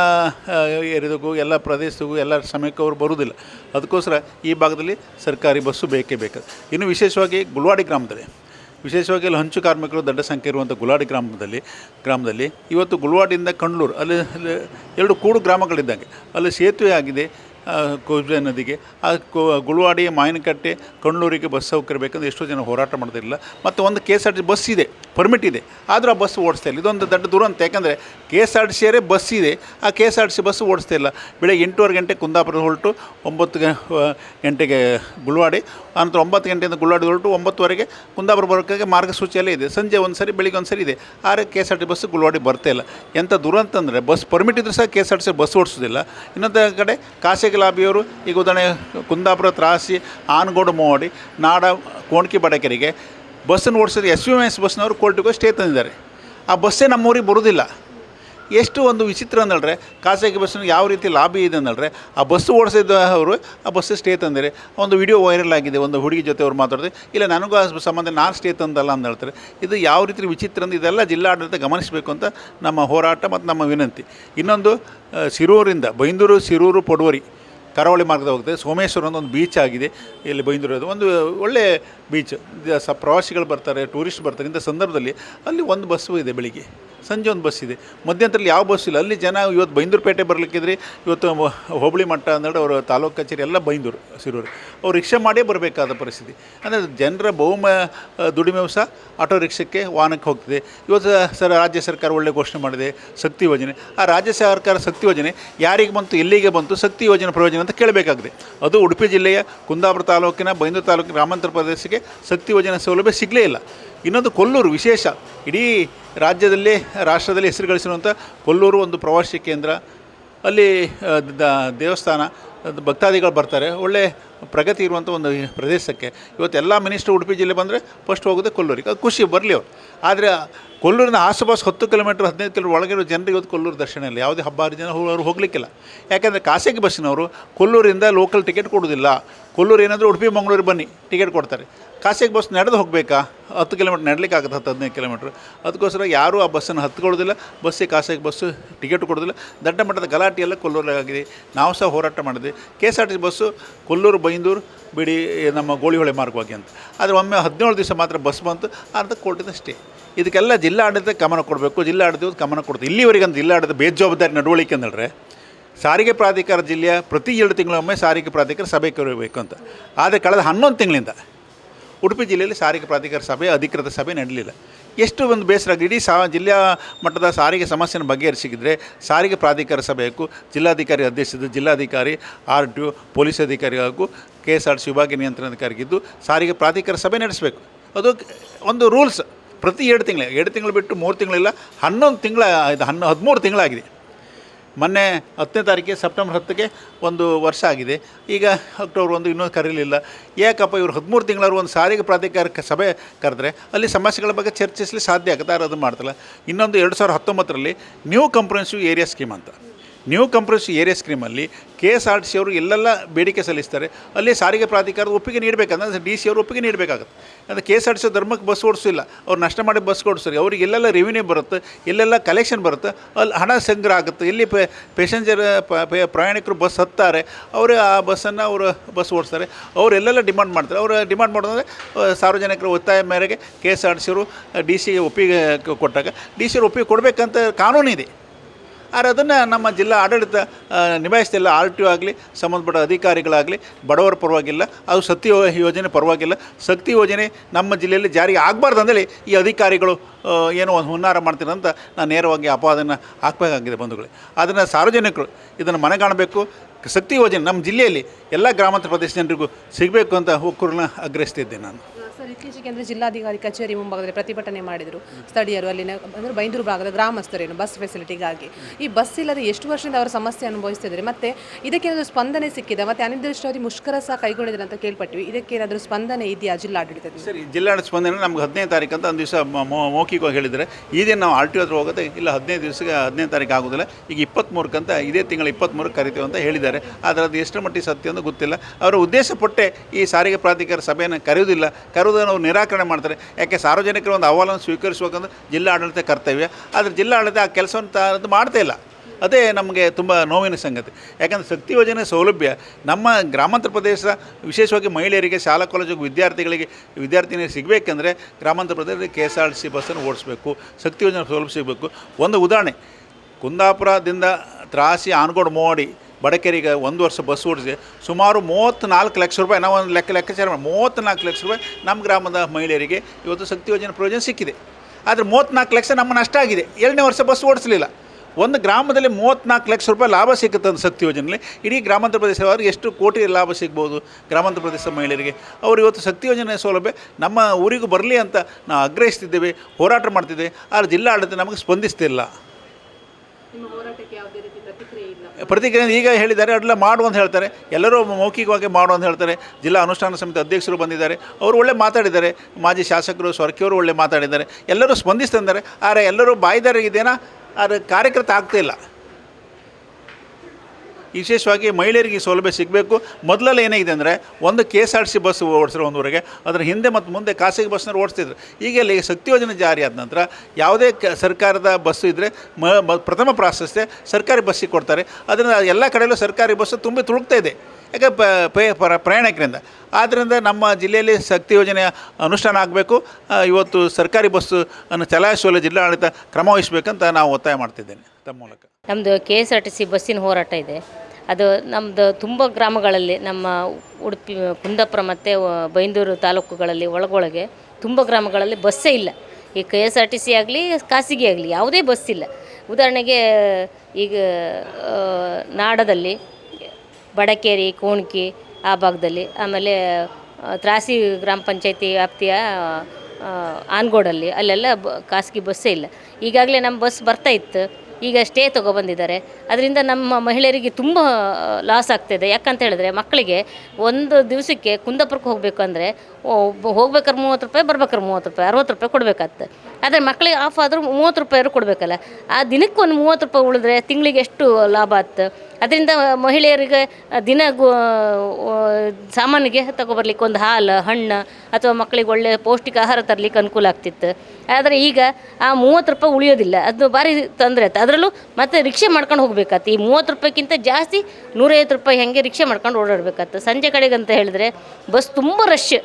ಏರಿಯಾದಕ್ಕೂ, ಎಲ್ಲ ಪ್ರದೇಶಕ್ಕೂ ಎಲ್ಲ ಸಮಯಕ್ಕೂ ಅವರು ಬರುವುದಿಲ್ಲ. ಅದಕ್ಕೋಸ್ಕರ ಈ ಭಾಗದಲ್ಲಿ ಸರ್ಕಾರಿ ಬಸ್ಸು ಬೇಕೇ ಬೇಕು. ಇನ್ನು ವಿಶೇಷವಾಗಿ ಗುಲ್ವಾಡಿ ಗ್ರಾಮದಲ್ಲಿ ವಿಶೇಷವಾಗಿ ಅಲ್ಲಿ ಹಂಚು ಕಾರ್ಮಿಕರು ದೊಡ್ಡ ಸಂಖ್ಯೆ ಇರುವಂಥ ಗುಲಾಡಿ ಗ್ರಾಮದಲ್ಲಿ ಗ್ರಾಮದಲ್ಲಿ ಇವತ್ತು ಗುಲ್ವಾಡಿಯಿಂದ ಕಣ್ಣೂರು ಅಲ್ಲಿ ಎರಡು ಕೂಡು ಗ್ರಾಮಗಳಿದ್ದಂಗೆ. ಅಲ್ಲಿ ಸೇತುವೆ ಆಗಿದೆ ಕೋಜೆ ನದಿಗೆ. ಆ ಗುಳ್ವಾಡಿ ಮಾವಿನಕಟ್ಟೆ ಕಣ್ಣೂರಿಗೆ ಬಸ್ ಸೌಕರ್ಯ ಬೇಕಂದ್ರೆ ಎಷ್ಟೋ ಜನ ಹೋರಾಟ ಮಾಡೋದಿಲ್ಲ ಮತ್ತು ಒಂದು K S R T bus ಇದೆ. ಪರ್ಮಿಟ್ ಇದೆ. ಆದರೂ ಆ ಬಸ್ ಓಡಿಸ್ತಾ ಇಲ್ಲ. ಇದೊಂದು ದೊಡ್ಡ ದುರಂತ. ಯಾಕಂದರೆ ಕೆ ಎಸ್ ಆರ್ ಟಿ ಸಿಯರೇ ಬಸ್ ಇದೆ. ಆ K S R T C bus ಓಡಿಸ್ತಾ ಇಲ್ಲ. ಬೆಳಗ್ಗೆ ಎಂಟೂವರೆ ಗಂಟೆ ಕುಂದಾಪುರ ಹೊರಟು, ಒಂಬತ್ತು ಗಂಟೆಗೆ ಗುಳ್ವಾಡಿ ಆನಂತರ ಒಂಬತ್ತು ಗಂಟೆಯಿಂದ ಗುಳ್ವಾಡಿ ಹೊರಟು, ಒಂಬತ್ತುವರೆಗೆ ಕುಂದಾಪುರ ಬರೋಕ್ಕಾಗಿ ಮಾರ್ಗಸೂಚಿಯಲ್ಲೇ ಇದೆ. ಸಂಜೆ ಒಂದು ಸರಿ ಬೆಳಿಗ್ಗೆ ಒಂದು ಸರಿ ಇದೆ. ಆದರೆ K S R T bus ಗುಳ್ವಾಡಿ ಬರ್ತಾ ಇಲ್ಲ. ಎಂಥ ದುರಂತ ಅಂದರೆ ಬಸ್ ಪರ್ಮಿಟ್ ಇದ್ದರೂ ಸಹ K S R T C bus ಓಡಿಸೋದಿಲ್ಲ ಇನ್ನೊಂದು ಕಡೆ ಖಾಸಗಿ ಲಾಬಿಯವರು, ಈಗ ಉದಾಹರಣೆ, ಕುಂದಾಪುರ, ತ್ರಾಸಿ, ಆನಗೋಡು, ಮೋಡಿ, ನಾಡ, ಕೋಣಕಿ, ಬಡಕೆರೆಗೆ ಬಸ್ಸನ್ನು ಓಡಿಸಿದ್ರೆ ಎಸ್ ಯು ಎಸ್ ಬಸ್ನವರು ಕೋರ್ಟಿಗೆ ಸ್ಟೇ ತಂದಿದ್ದಾರೆ. ಆ ಬಸ್ಸೇ ನಮ್ಮೂರಿಗೆ ಬರೋದಿಲ್ಲ ಎಷ್ಟು ಒಂದು ವಿಚಿತ್ರ ಅಂದಳ್ರೆ ಖಾಸಗಿ ಬಸ್ಸಿನ ಯಾವ ರೀತಿ ಲಾಭಿ ಇದೆ ಅಂದಳ್ರೆ ಆ ಬಸ್ ಓಡಿಸಿದ ಅವರು ಆ ಬಸ್ ಸ್ಟೇ ತಂದರೆ ಒಂದು ವಿಡಿಯೋ ವೈರಲ್ ಆಗಿದೆ, ಒಂದು ಹುಡುಗಿ ಜೊತೆ ಅವ್ರು ಮಾತಾಡಿದ್ರೆ ಇಲ್ಲ, ನನಗೂ ಆ ಸಂಬಂಧ ನಾನು ಸ್ಟೇ ತಂದಲ್ಲ ಅಂತ ಹೇಳ್ತಾರೆ. ಇದು ಯಾವ ರೀತಿ ವಿಚಿತ್ರ ಅಂದ್ರೆ ಇದೆಲ್ಲ ಜಿಲ್ಲಾಡಳಿತ ಗಮನಿಸಬೇಕು ಅಂತ ನಮ್ಮ ಹೋರಾಟ ಮತ್ತು ನಮ್ಮ ವಿನಂತಿ. ಇನ್ನೊಂದು ಸಿರೂರಿಂದ, ಬೈಂದೂರು, ಸಿರೂರು, ಪಡುವರಿ ಕರಾವಳಿ ಮಾರ್ಗದ ಹೋಗ್ತದೆ. ಸೋಮೇಶ್ವರ ಒಂದು ಬೀಚ್ ಆಗಿದೆ. ಇಲ್ಲಿ ಬೈಂದಿರೋದು ಒಂದು ಒಳ್ಳೆ ಬೀಚ್ ಸ ಪ್ರವಾಸಿಗಳು ಬರ್ತಾರೆ ಟೂರಿಸ್ಟ್ ಬರ್ತಾರೆ. ಇಂಥ ಸಂದರ್ಭದಲ್ಲಿ ಅಲ್ಲಿ ಒಂದು ಬಸ್ಸು ಇದೆ ಬೆಳಿಗ್ಗೆ. ಸಂಜೆ ಒಂದು ಬಸ್ ಇದೆ. ಮಧ್ಯಂತರಲ್ಲಿ ಯಾವ ಬಸ್ ಇಲ್ಲ. ಅಲ್ಲಿ ಜನ ಇವತ್ತು ಬೈಂದೂರು ಬರಲಿಕ್ಕಿದ್ರೆ ಇವತ್ತು ಹೋಬಳಿ ಮಟ್ಟ ಅಂದರೆ ಅವರ ತಾಲೂಕು ಕಚೇರಿ ಎಲ್ಲ ಬೈಂದೂರು ಸಿರೂರು. ಅವ್ರು ರಿಕ್ಷಾ ಮಾಡೇ ಬರಬೇಕಾದ ಪರಿಸ್ಥಿತಿ. ಅಂದರೆ ಜನರ ಬಹುಮ ದುಡಿಮೆ ಸಹ ಆಟೋ ರಿಕ್ಷಕ್ಕೆ ವಾಹನಕ್ಕೆ ಹೋಗ್ತದೆ. ಇವತ್ತು ಸರ್ ರಾಜ್ಯ ಸರ್ಕಾರ ಒಳ್ಳೆ ಘೋಷಣೆ ಮಾಡಿದೆ, ಶಕ್ತಿ ಯೋಜನೆ. ಆ ರಾಜ್ಯ ಸರ್ಕಾರ ಶಕ್ತಿ ಯೋಜನೆ ಯಾರಿಗೆ ಬಂತು, ಎಲ್ಲಿಗೆ ಬಂತು, ಶಕ್ತಿ ಯೋಜನೆ ಪ್ರಯೋಜನ ಅಂತ ಕೇಳಬೇಕಾಗಿದೆ. ಅದು ಉಡುಪಿ ಜಿಲ್ಲೆಯ ಕುಂದಾಪುರ ತಾಲೂಕಿನ, ಬೈಂದೂರು ತಾಲೂಕಿನ ಗ್ರಾಮಾಂತರ ಪ್ರದೇಶಕ್ಕೆ ಶಕ್ತಿ ಯೋಜನೆ ಸೌಲಭ್ಯ ಸಿಗಲೇ ಇಲ್ಲ. ಇನ್ನೊಂದು ಕೊಲ್ಲೂರು ವಿಶೇಷ. ಇಡೀ ರಾಜ್ಯದಲ್ಲಿ, ರಾಷ್ಟ್ರದಲ್ಲಿ ಹೆಸರು ಗಳಿಸಿರುವಂಥ ಕೊಲ್ಲೂರು ಒಂದು ಪ್ರವಾಸಿ ಕೇಂದ್ರ. ಅಲ್ಲಿ ದೇವಸ್ಥಾನ ಭಕ್ತಾದಿಗಳು ಬರ್ತಾರೆ. ಒಳ್ಳೆ ಪ್ರಗತಿ ಇರುವಂಥ ಒಂದು ಪ್ರದೇಶಕ್ಕೆ. ಇವತ್ತು ಎಲ್ಲ ಮಿನಿಸ್ಟ್ರು ಉಡುಪಿ ಜಿಲ್ಲೆ ಬಂದರೆ ಫಸ್ಟ್ ಹೋಗೋದು ಕೊಲ್ಲೂರಿಗೆ. ಅದು ಖುಷಿ, ಬರಲಿ ಅವರು. ಆದರೆ ಕೊಲ್ಲೂರಿನ ಆಸುಪಾಸು ಹತ್ತು ಕಿಲೋಮೀಟ್ರ್, ಹದಿನೈದು ಕಿಲೋ ಒಳಗಿರೋ ಜನರಿಗೆ ಇವತ್ತು ಕೊಲ್ಲೂರು ದರ್ಶನ ಇಲ್ಲ. ಯಾವುದೇ ಹಬ್ಬ ಹರಿದಿನ ಅವರು ಹೋಗಲಿಕ್ಕಿಲ್ಲ. ಯಾಕೆಂದರೆ ಖಾಸಗಿ ಬಸ್ಸಿನವರು ಕೊಲ್ಲೂರಿಂದ ಲೋಕಲ್ ಟಿಕೆಟ್ ಕೊಡೋದಿಲ್ಲ ಕೊಲ್ಲೂರು ಏನಾದರೂ ಉಡುಪಿ ಮಂಗಳೂರು ಬನ್ನಿ, ಟಿಕೆಟ್ ಕೊಡ್ತಾರೆ. ಖಾಸಗಿ ಬಸ್ ನಡೆದು ಹೋಗಬೇಕಾ? ಹತ್ತು ಕಿಲೋಮೀಟ್ರ್ ನಡಲಿಕ್ಕೆ ಆಗುತ್ತೆ ಹತ್ತು ಹದಿನೈದು ಕಿಲೋಮೀಟ್ರ್? ಅದಕ್ಕೋಸ್ಕರ ಯಾರೂ ಆ ಬಸ್ಸನ್ನು ಹತ್ಕೊಳ್ಳೋದಿಲ್ಲ. ಬಸ್ಸಿಗೆ ಖಾಸಗಿ ಬಸ್ಸು ಟಿಕೆಟ್ ಕೊಡೋದಿಲ್ಲ. ದೊಡ್ಡ ಮಟ್ಟದ ಗಲಾಟೆ ಎಲ್ಲ ಕೊಲ್ಲೂರಾಗಿದೆ ನಾವು ಸಹ ಹೋರಾಟ ಮಾಡಿದ್ವಿ. K S R T C bus Kollur, Byndoor, ಬಿಡಿ ನಮ್ಮ ಗೋಳಿಹೊಳೆ ಮಾರ್ಗವಾಗಿ ಅಂತ. ಆದರೆ ಒಮ್ಮೆ ಹದಿನೇಳು ದಿವಸ ಮಾತ್ರ ಬಸ್ ಬಂತು. ಅರ್ಧ ಕೋಟಿನ ಸ್ಟೇ ಇದಕ್ಕೆಲ್ಲ ಜಿಲ್ಲಾಡಳಿತ ಗಮನ ಕೊಡಬೇಕು. ಜಿಲ್ಲಾಡಳಿತ ಗಮನ ಕೊಡ್ತೀವಿ. ಇಲ್ಲಿವರೆಗೆ ಅಂತ ಜಿಲ್ಲಾಡಳಿತ ಬೇಜವಾಬ್ದಾರಿ ನಡವಳಿಕೆ ಅಂದ್ರೆ ಸಾರಿಗೆ ಪ್ರಾಧಿಕಾರ ಜಿಲ್ಲೆಯ ಪ್ರತಿ ಎರಡು ತಿಂಗಳೊಮ್ಮೆ ಸಾರಿಗೆ ಪ್ರಾಧಿಕಾರ ಸಭೆ ಕರೆಯಬೇಕು ಅಂತ. ಆದರೆ ಕಳೆದ ಹನ್ನೊಂದು ತಿಂಗಳಿಂದ ಉಡುಪಿ ಜಿಲ್ಲೆಯಲ್ಲಿ ಸಾರಿಗೆ ಪ್ರಾಧಿಕಾರ ಸಭೆ, ಅಧಿಕೃತ ಸಭೆ ನಡೆಯಲಿಲ್ಲ ಎಷ್ಟು ಒಂದು ಬೇಸರ. ಇಡೀ ಸಾ, ಜಿಲ್ಲಾ ಮಟ್ಟದ ಸಾರಿಗೆ ಸಮಸ್ಯೆಯನ್ನು ಬಗೆಹರಿಸಿದ್ರೆ ಸಾರಿಗೆ ಪ್ರಾಧಿಕಾರ ಸಭೆಗೂ, ಜಿಲ್ಲಾಧಿಕಾರಿ ಅಧ್ಯಕ್ಷದ ಜಿಲ್ಲಾಧಿಕಾರಿ, ಆರ್ ಟಿ ಪೊಲೀಸ್ ಅಧಿಕಾರಿ ಹಾಗೂ ಕೆ ಎಸ್ ಆರ್ ಸಿ ವಿಭಾಗೀಯ ನಿಯಂತ್ರಣಾಧಿಕಾರಿಗಿದ್ದು ಸಾರಿಗೆ ಪ್ರಾಧಿಕಾರ ಸಭೆ ನಡೆಸಬೇಕು ಅದು ಒಂದು ರೂಲ್ಸ್ ಪ್ರತಿ ಎರಡು ತಿಂಗಳು ಎರಡು ತಿಂಗಳು ಬಿಟ್ಟು ಮೂರು ತಿಂಗಳಿಲ್ಲ, ಹನ್ನೊಂದು ತಿಂಗಳ, ಇದು ಹನ್ನೊ, ಹದಿಮೂರು ತಿಂಗಳಾಗಿದೆ ಮೊನ್ನೆ ಹತ್ತನೇ ತಾರೀಕಿಗೆ, ಸೆಪ್ಟೆಂಬರ್ ಹತ್ತಕ್ಕೆ ಒಂದು ವರ್ಷ ಆಗಿದೆ. ಈಗ ಅಕ್ಟೋಬರ್ ಒಂದು ಇನ್ನೂ ಕರೀಲಿಲ್ಲ. ಯಾಕಪ್ಪ ಇವರು ಹದಿಮೂರು ತಿಂಗಳವರು ಒಂದು ಸಾರಿಗೆ ಪ್ರಾಧಿಕಾರಕ್ಕೆ ಸಭೆ ಕರೆದ್ರೆ ಅಲ್ಲಿ ಸಮಸ್ಯೆಗಳ ಬಗ್ಗೆ ಚರ್ಚಿಸಲಿ ಸಾಧ್ಯ ಆಗುತ್ತೆ ಅದು ಮಾಡ್ತಲ್ಲ. ಇನ್ನೊಂದು ಎರಡು ಸಾವಿರದ ಹತ್ತೊಂಬತ್ತರಲ್ಲಿ ನ್ಯೂ ಕಂಪ್ರೆನ್ಸಿವ್ ಏರಿಯಾ ಸ್ಕೀಮ್ ಅಂತ. New comprehensive area ಸ್ಕ್ರೀಮಲ್ಲಿ K S R T C ಅವರು ಎಲ್ಲೆಲ್ಲ ಬೇಡಿಕೆ ಸಲ್ಲಿಸ್ತಾರೆ. ಅಲ್ಲಿ ಸಾರಿಗೆ ಪ್ರಾಧಿಕಾರದ ಒಪ್ಪಿಗೆ ನೀಡಬೇಕಂದ್ರೆ ಡಿ ಸಿ ಅವರು ಒಪ್ಪಿಗೆ ನೀಡಬೇಕಾಗುತ್ತೆ. ಅಂದರೆ K S R T C ಧರ್ಮಕ್ಕೆ ಬಸ್ ಓಡಿಸಿಲ್ಲ, ಅವ್ರು ನಷ್ಟ ಮಾಡಿ ಬಸ್ ಓಡಿಸ್ತಾರೆ ಅವ್ರಿಗೆ ಎಲ್ಲೆಲ್ಲ ರೆವಿನ್ಯೂ ಬರುತ್ತೆ, ಎಲ್ಲೆಲ್ಲ ಕಲೆಕ್ಷನ್ ಬರುತ್ತೆ, ಅಲ್ಲಿ ಹಣ ಸಂಗ್ರಹ ಆಗುತ್ತೆ. ಎಲ್ಲಿ ಪ್ಯಾಸೆಂಜರ್ ಪ್ರಯಾಣಿಕರು ಬಸ್ ಹತ್ತಾರೆ, ಅವರು ಆ ಬಸ್ಸನ್ನು ಅವರು ಬಸ್ ಓಡಿಸ್ತಾರೆ. ಅವರು ಎಲ್ಲೆಲ್ಲ ಡಿಮಾಂಡ್ ಮಾಡ್ತಾರೆ. ಅವರು ಡಿಮಾಂಡ್ ಮಾಡೋದಂದರೆ ಸಾರ್ವಜನಿಕರ ಒತ್ತಾಯ ಮೇರೆಗೆ ಕೆ ಎಸ್ ಆರ್ ಟಿ ಸಿಯವರು ಡಿ ಸಿ ಒಪ್ಪಿಗೆ ಕೊಟ್ಟಾಗ ಡಿ ಸಿ ಒಪ್ಪಿಗೆ ಕೊಡಬೇಕಂತ ಕಾನೂನಿದೆ. ಆದರೆ ಅದನ್ನು ನಮ್ಮ ಜಿಲ್ಲಾ ಆಡಳಿತ ನಿಭಾಯಿಸ್ತಿಲ್ಲ. ಆರ್ ಟಿ ಒ ಆಗಲಿ, ಸಂಬಂಧಪಟ್ಟ ಅಧಿಕಾರಿಗಳಾಗಲಿ, ಬಡವರ ಪರವಾಗಿಲ್ಲ. ಅದು ಶಕ್ತಿ ಯೋಜನೆ ಪರವಾಗಿಲ್ಲ. ಶಕ್ತಿ ಯೋಜನೆ ನಮ್ಮ ಜಿಲ್ಲೆಯಲ್ಲಿ ಜಾರಿಗೆ ಆಗಬಾರ್ದು ಅಂದೇಳಿ ಈ ಅಧಿಕಾರಿಗಳು ಏನೋ ಒಂದು ಹುನ್ನಾರ ಮಾಡ್ತಾರೆ ಅಂತ ನಾನು ನೇರವಾಗಿ ಅಪಾದನ್ನು ಹಾಕಬೇಕಾಗಿದೆ ಬಂಧುಗಳೇ. ಅದನ್ನು ಸಾರ್ವಜನಿಕರು ಇದನ್ನು ಮನೆಗಾಣಬೇಕು. ಶಕ್ತಿ ಯೋಜನೆ ನಮ್ಮ ಜಿಲ್ಲೆಯಲ್ಲಿ ಎಲ್ಲ ಗ್ರಾಮಾಂತರ ಪ್ರದೇಶ ಜನರಿಗೂ ಸಿಗಬೇಕು ಅಂತ ಒಕ್ಕೂರನ್ನ ಆಗ್ರಹಿಸ್ತಿದ್ದೆ ನಾನು. ಸರ್, ಇತ್ತೀಚೆಗೆ ಅಂದರೆ ಜಿಲ್ಲಾಧಿಕಾರಿ ಕಚೇರಿ ಮುಂಭಾಗದಲ್ಲಿ ಪ್ರತಿಭಟನೆ ಮಾಡಿದರು ಸ್ಥಳೀಯರು. ಅಲ್ಲಿನ ಅಂದರೆ ಬೈಂದೂರು ಭಾಗದ ಗ್ರಾಮಸ್ಥರೇನು ಬಸ್ ಫೆಸಿಲಿಟಿಗಾಗಿ ಈ ಬಸ್ ಇಲ್ಲದೆ ಎಷ್ಟು ವರ್ಷದಿಂದ ಅವರ ಸಮಸ್ಯೆ ಅನುಭವಿಸ್ತಿದ್ದಾರೆ? ಮತ್ತೆ ಇದಕ್ಕೇನಾದರೂ ಸ್ಪಂದನೆ ಸಿಕ್ಕಿದೆ? ಮತ್ತೆ ಅನಿರ್ದಿಷ್ಟಾವಧಿ ಮುಷ್ಕರ ಸಹ ಕೈಗೊಂಡಿದ್ದಾರೆ ಅಂತ ಕೇಳ್ಪಟ್ಟಿವಿ. ಇದಕ್ಕೇನಾದರೂ ಸ್ಪಂದನೆ ಇದೆಯಾ ಜಿಲ್ಲಾಡಳಿತ ಸರಿ ಜಿಲ್ಲಾಡಳಿತ ಸ್ಪಂದನೆ ನಮ್ಗೆ ಹದಿನೈದು ತಾರೀಕು ಅಂತ ಒಂದು ದಿವಸ ಮೌಖಿಕವಾಗಿ ಹೇಳಿದರೆ ಇದೇ ನಾವು ಆರ್ ಟಿ ಹತ್ರ ಹೋಗುತ್ತೆ ಇಲ್ಲ ಹದಿನೈದು ದಿವಸಕ್ಕೆ ಹದಿನೈದು ತಾರೀಕು ಆಗೋದಿಲ್ಲ. ಈಗ ಇಪ್ಪತ್ತ್ಮೂರಕ್ಕಂತ ಇದೇ ತಿಂಗಳ ಇಪ್ಪತ್ತ್ಮೂರಕ್ಕೆ ಕರಿತೀವಿ ಅಂತ ಹೇಳಿದ್ದಾರೆ. ಆದರೆ ಅದು ಎಷ್ಟು ಮಟ್ಟಿಗೆ ಸತ್ಯ ಅಂತ ಗೊತ್ತಿಲ್ಲ. ಅವರ ಉದ್ದೇಶ ಪಟ್ಟೆ ಈ ಸಾರಿಗೆ ಪ್ರಾಧಿಕಾರ ಸಭೆಯನ್ನು ಕರೆಯುವುದಿಲ್ಲ. ಕರೆಯೋದನ್ನು ಅವ್ರು ನಿರಾಕರಣೆ ಮಾಡ್ತಾರೆ. ಯಾಕೆ ಸಾರ್ವಜನಿಕರ ಒಂದು ಅಹವಾಲನ್ನು ಸ್ವೀಕರಿಸಬೇಕಂದ್ರೆ ಜಿಲ್ಲಾಡಳಿತ ಕರ್ತವ್ಯ. ಆದರೆ ಜಿಲ್ಲಾಡಳಿತ ಆ ಕೆಲಸವನ್ನು ಅದು ಮಾಡ್ತಾ ಇಲ್ಲ. ಅದೇ ನಮಗೆ ತುಂಬ ನೋವಿನ ಸಂಗತಿ. ಯಾಕಂದರೆ ಶಕ್ತಿ ಯೋಜನೆ ಸೌಲಭ್ಯ ನಮ್ಮ ಗ್ರಾಮಾಂತರ ಪ್ರದೇಶದ ವಿಶೇಷವಾಗಿ ಮಹಿಳೆಯರಿಗೆ, ಶಾಲಾ ಕಾಲೇಜು ವಿದ್ಯಾರ್ಥಿಗಳಿಗೆ, ವಿದ್ಯಾರ್ಥಿನಿಯರಿಗೆ ಸಿಗಬೇಕೆಂದರೆ ಗ್ರಾಮಾಂತರ ಪ್ರದೇಶದಲ್ಲಿ K S R T C ಬಸ್ಸನ್ನು ಓಡಿಸ್ಬೇಕು. ಶಕ್ತಿ ಯೋಜನೆ ಸೌಲಭ್ಯ ಸಿಗಬೇಕು. ಒಂದು ಉದಾಹರಣೆ, ಕುಂದಾಪುರದಿಂದ ತ್ರಾಸಿ ಆನ್ಗೋಡ್ ಮೋಡಿ ಬಡಕೇರಿಗೆ ಒಂದು ವರ್ಷ ಬಸ್ ಓಡಿಸಿ ಸುಮಾರು ಮೂವತ್ತ್ನಾಲ್ಕು ಲಕ್ಷ ರೂಪಾಯಿ, ನಾವು ಒಂದು ಲೆಕ್ಕ ಲೆಕ್ಕಾಚಾರ ಮಾಡಿ, ಮೂವತ್ತ್ನಾಲ್ಕು ಲಕ್ಷ ರೂಪಾಯಿ ನಮ್ಮ ಗ್ರಾಮದ ಮಹಿಳೆಯರಿಗೆ ಇವತ್ತು ಶಕ್ತಿ ಯೋಜನೆ ಪ್ರಯೋಜನ ಸಿಕ್ಕಿದೆ. ಆದರೆ ಮೂವತ್ತ್ನಾಲ್ಕು ಲಕ್ಷ ನಮ್ಮ ನಷ್ಟ ಆಗಿದೆ. ಎರಡನೇ ವರ್ಷ ಬಸ್ ಓಡಿಸಲಿಲ್ಲ. ಒಂದು ಗ್ರಾಮದಲ್ಲಿ ಮೂವತ್ತ್ನಾಲ್ಕು ಲಕ್ಷ ರೂಪಾಯಿ ಲಾಭ ಅಂತ ಶಕ್ತಿ ಯೋಜನೆಯಲ್ಲಿ. ಇಡೀ ಗ್ರಾಮಾಂತರ ಪ್ರದೇಶದವರು ಎಷ್ಟು ಕೋಟಿ ಲಾಭ ಸಿಗ್ಬೋದು ಗ್ರಾಮಾಂತರ ಪ್ರದೇಶ ಮಹಿಳೆಯರಿಗೆ. ಅವರು ಇವತ್ತು ಶಕ್ತಿ ಯೋಜನೆ ಸೌಲಭ್ಯ ನಮ್ಮ ಊರಿಗೂ ಬರಲಿ ಅಂತ ನಾವು ಆಗ್ರಹಿಸ್ತಿದ್ದೇವೆ, ಹೋರಾಟ ಮಾಡ್ತಿದ್ದೇವೆ. ಆದರೆ ಜಿಲ್ಲಾಡಳಿತ ನಮಗೆ ಸ್ಪಂದಿಸ್ತಿಲ್ಲ. ಪ್ರತಿಕ್ರಿಯೆ ಈಗ ಹೇಳಿದ್ದಾರೆ ಅದೆಲ್ಲ ಮಾಡು ಅಂತ ಹೇಳ್ತಾರೆ. ಎಲ್ಲರೂ ಮೌಖಿಕವಾಗಿ ಮಾಡು ಅಂತ ಹೇಳ್ತಾರೆ. ಜಿಲ್ಲಾ ಅನುಷ್ಠಾನ ಸಮಿತಿ ಅಧ್ಯಕ್ಷರು ಬಂದಿದ್ದಾರೆ. ಅವರು ಒಳ್ಳೆ ಮಾತಾಡಿದ್ದಾರೆ. ಮಾಜಿ ಶಾಸಕರು ಸ್ವರ್ಕಿಯವರು ಒಳ್ಳೆ ಮಾತಾಡಿದ್ದಾರೆ. ಎಲ್ಲರೂ ಸ್ಪಂದಿಸ್ತಿದ್ದಾರೆ ಆದರೆ ಎಲ್ಲರೂ ಬಾಯಿದಾರಿಗಿದೇನಾ? ಆದರೆ ಕಾರ್ಯಕರ್ತ ಆಗ್ತಿಲ್ಲ ವಿಶೇಷವಾಗಿ ಮಹಿಳೆಯರಿಗೆ ಸೌಲಭ್ಯ ಸಿಗಬೇಕು. ಮೊದಲೆಲ್ಲ ಏನಾಗಿದೆ ಅಂದರೆ, ಒಂದು K S R C bus ಓಡಿಸಿರೋ ಒಂದುವರೆಗೆ, ಅದರ ಹಿಂದೆ ಮತ್ತು ಮುಂದೆ ಖಾಸಗಿ ಬಸ್ನವ್ರು ಓಡಿಸ್ತಿದ್ರು. ಈಗ ಈ ಶಕ್ತಿ ಯೋಜನೆ ಜಾರಿ ಆದ ನಂತರ ಯಾವುದೇ ಕ ಸರ್ಕಾರದ ಬಸ್ಸು ಇದ್ದರೆ ಮ- ಪ್ರಥಮ ಪ್ರಾಶಸ್ತ್ಯ ಸರ್ಕಾರಿ ಬಸ್ಸಿಗೆ ಕೊಡ್ತಾರೆ. ಅದರಿಂದ ಎಲ್ಲ ಕಡೆಯಲ್ಲೂ ಸರ್ಕಾರಿ ಬಸ್ಸು ತುಂಬಿ ತುಳುಕ್ತಾ ಇದೆ. ಯಾಕೆ ಪ ಪರ, ಪ್ರಯಾಣಿಕರಿಂದ? ಆದ್ದರಿಂದ ನಮ್ಮ ಜಿಲ್ಲೆಯಲ್ಲಿ ಶಕ್ತಿ ಯೋಜನೆಯ ಅನುಷ್ಠಾನ ಆಗಬೇಕು. ಇವತ್ತು ಸರ್ಕಾರಿ ಬಸ್ಸು, ಅನ್ನು ಚಲಾಯಿಸುವಲ್ಲಿ ಜಿಲ್ಲಾಡಳಿತ ಕ್ರಮ ವಹಿಸಬೇಕಂತ ನಾವು ಒತ್ತಾಯ ಮಾಡ್ತಿದ್ದೇನೆ. ತಮ್ಮ ಮೂಲಕ. ನಮ್ಮದು K S R T C ಬಸ್ಸಿನ ಹೋರಾಟ ಇದೆ. ಅದು ನಮ್ಮದು ತುಂಬ ಗ್ರಾಮಗಳಲ್ಲಿ, ನಮ್ಮ ಉಡುಪಿ, ಕುಂದಾಪುರ ಮತ್ತು ಬೈಂದೂರು ತಾಲೂಕುಗಳಲ್ಲಿ ಒಳಗೊಳಗೆ ತುಂಬ ಗ್ರಾಮಗಳಲ್ಲಿ ಬಸ್ಸೇ ಇಲ್ಲ. ಈ K S R T C ಆಗಲಿ, ಖಾಸಗಿ ಆಗಲಿ ಯಾವುದೇ ಬಸ್ ಇಲ್ಲ ಉದಾಹರಣೆಗೆ ಈಗ ನಾಡದಲ್ಲಿ ಬಡಕೇರಿ, ಕೋಣ್ಕಿ ಆ ಭಾಗದಲ್ಲಿ. ಆಮೇಲೆ ತ್ರಾಸಿ ಗ್ರಾಮ ಪಂಚಾಯತಿ ವ್ಯಾಪ್ತಿಯ ಆನ್ಗೋಡಲ್ಲಿ. ಅಲ್ಲೆಲ್ಲ ಬ, ಖಾಸಗಿ ಬಸ್ಸೇ ಇಲ್ಲ. ಈಗಾಗಲೇ ನಮ್ಮ ಬಸ್ ಬರ್ತಾ ಇತ್ತು. ಈಗ ಸ್ಟೇ ತೊಗೊಬಂದಿದ್ದಾರೆ ಅದರಿಂದ ನಮ್ಮ ಮಹಿಳೆಯರಿಗೆ ತುಂಬ ಲಾಸ್ ಆಗ್ತಾಯಿದೆ ಯಾಕಂತ ಹೇಳಿದ್ರೆ ಮಕ್ಕಳಿಗೆ ಒಂದು ದಿವಸಕ್ಕೆ ಕುಂದಾಪುರಕ್ಕೆ ಹೋಗಬೇಕು ಅಂದರೆ ಹೋಗ್ಬೇಕಾದ್ರೆ ಮೂವತ್ತು ರೂಪಾಯಿ, ಬರ್ಬೇಕಾದ್ರೆ ಮೂವತ್ತು ರೂಪಾಯಿ, ಅರವತ್ತು ರೂಪಾಯಿ ಕೊಡಬೇಕಾಗ್ತದೆ ಆದರೆ ಮಕ್ಕಳಿಗೆ ಆಫ್ ಆದರೂ ಮೂವತ್ತು ರೂಪಾಯಿ ಕೊಡಬೇಕಲ್ಲ. ಆ ದಿನಕ್ಕೆ ಒಂದು ಮೂವತ್ತು ರೂಪಾಯಿ ಉಳಿದ್ರೆ ತಿಂಗಳಿಗೆ ಎಷ್ಟು ಲಾಭ ಆಗ್ತದೆ ಅದರಿಂದ ಮಹಿಳೆಯರಿಗೆ ದಿನ ಸಾಮಾನಿಗೆ ತಗೊಬರ್ಲಿಕ್ಕೆ ಒಂದು ಹಾಲು, ಹಣ್ಣು ಅಥವಾ ಮಕ್ಕಳಿಗೆ ಒಳ್ಳೆಯ ಪೌಷ್ಟಿಕ ಆಹಾರ ತರಲಿಕ್ಕೆ ಅನುಕೂಲ ಆಗ್ತಿತ್ತು. ಆದರೆ ಈಗ ಆ ಮೂವತ್ತು ರೂಪಾಯಿ ಉಳಿಯೋದಿಲ್ಲ. ಅದು ಭಾರಿ ತೊಂದರೆ ಆಯ್ತು. ಅದರಲ್ಲೂ ಮತ್ತೆ ರಿಕ್ಷೆ ಮಾಡ್ಕೊಂಡು ಹೋಗ್ಬೇಕಾತು ಈ ಮೂವತ್ತು ರೂಪಾಯಿಗಿಂತ ಜಾಸ್ತಿ ನೂರೈವತ್ತು ರೂಪಾಯಿ ಹೆಂಗೆ ರಿಕ್ಷೆ ಮಾಡ್ಕೊಂಡು ಓಡಾಡಬೇಕಾಗ್ತದೆ ಸಂಜೆ ಕಡೆಗೆ ಅಂತ ಹೇಳಿದ್ರೆ ಬಸ್ ತುಂಬ ರಶ್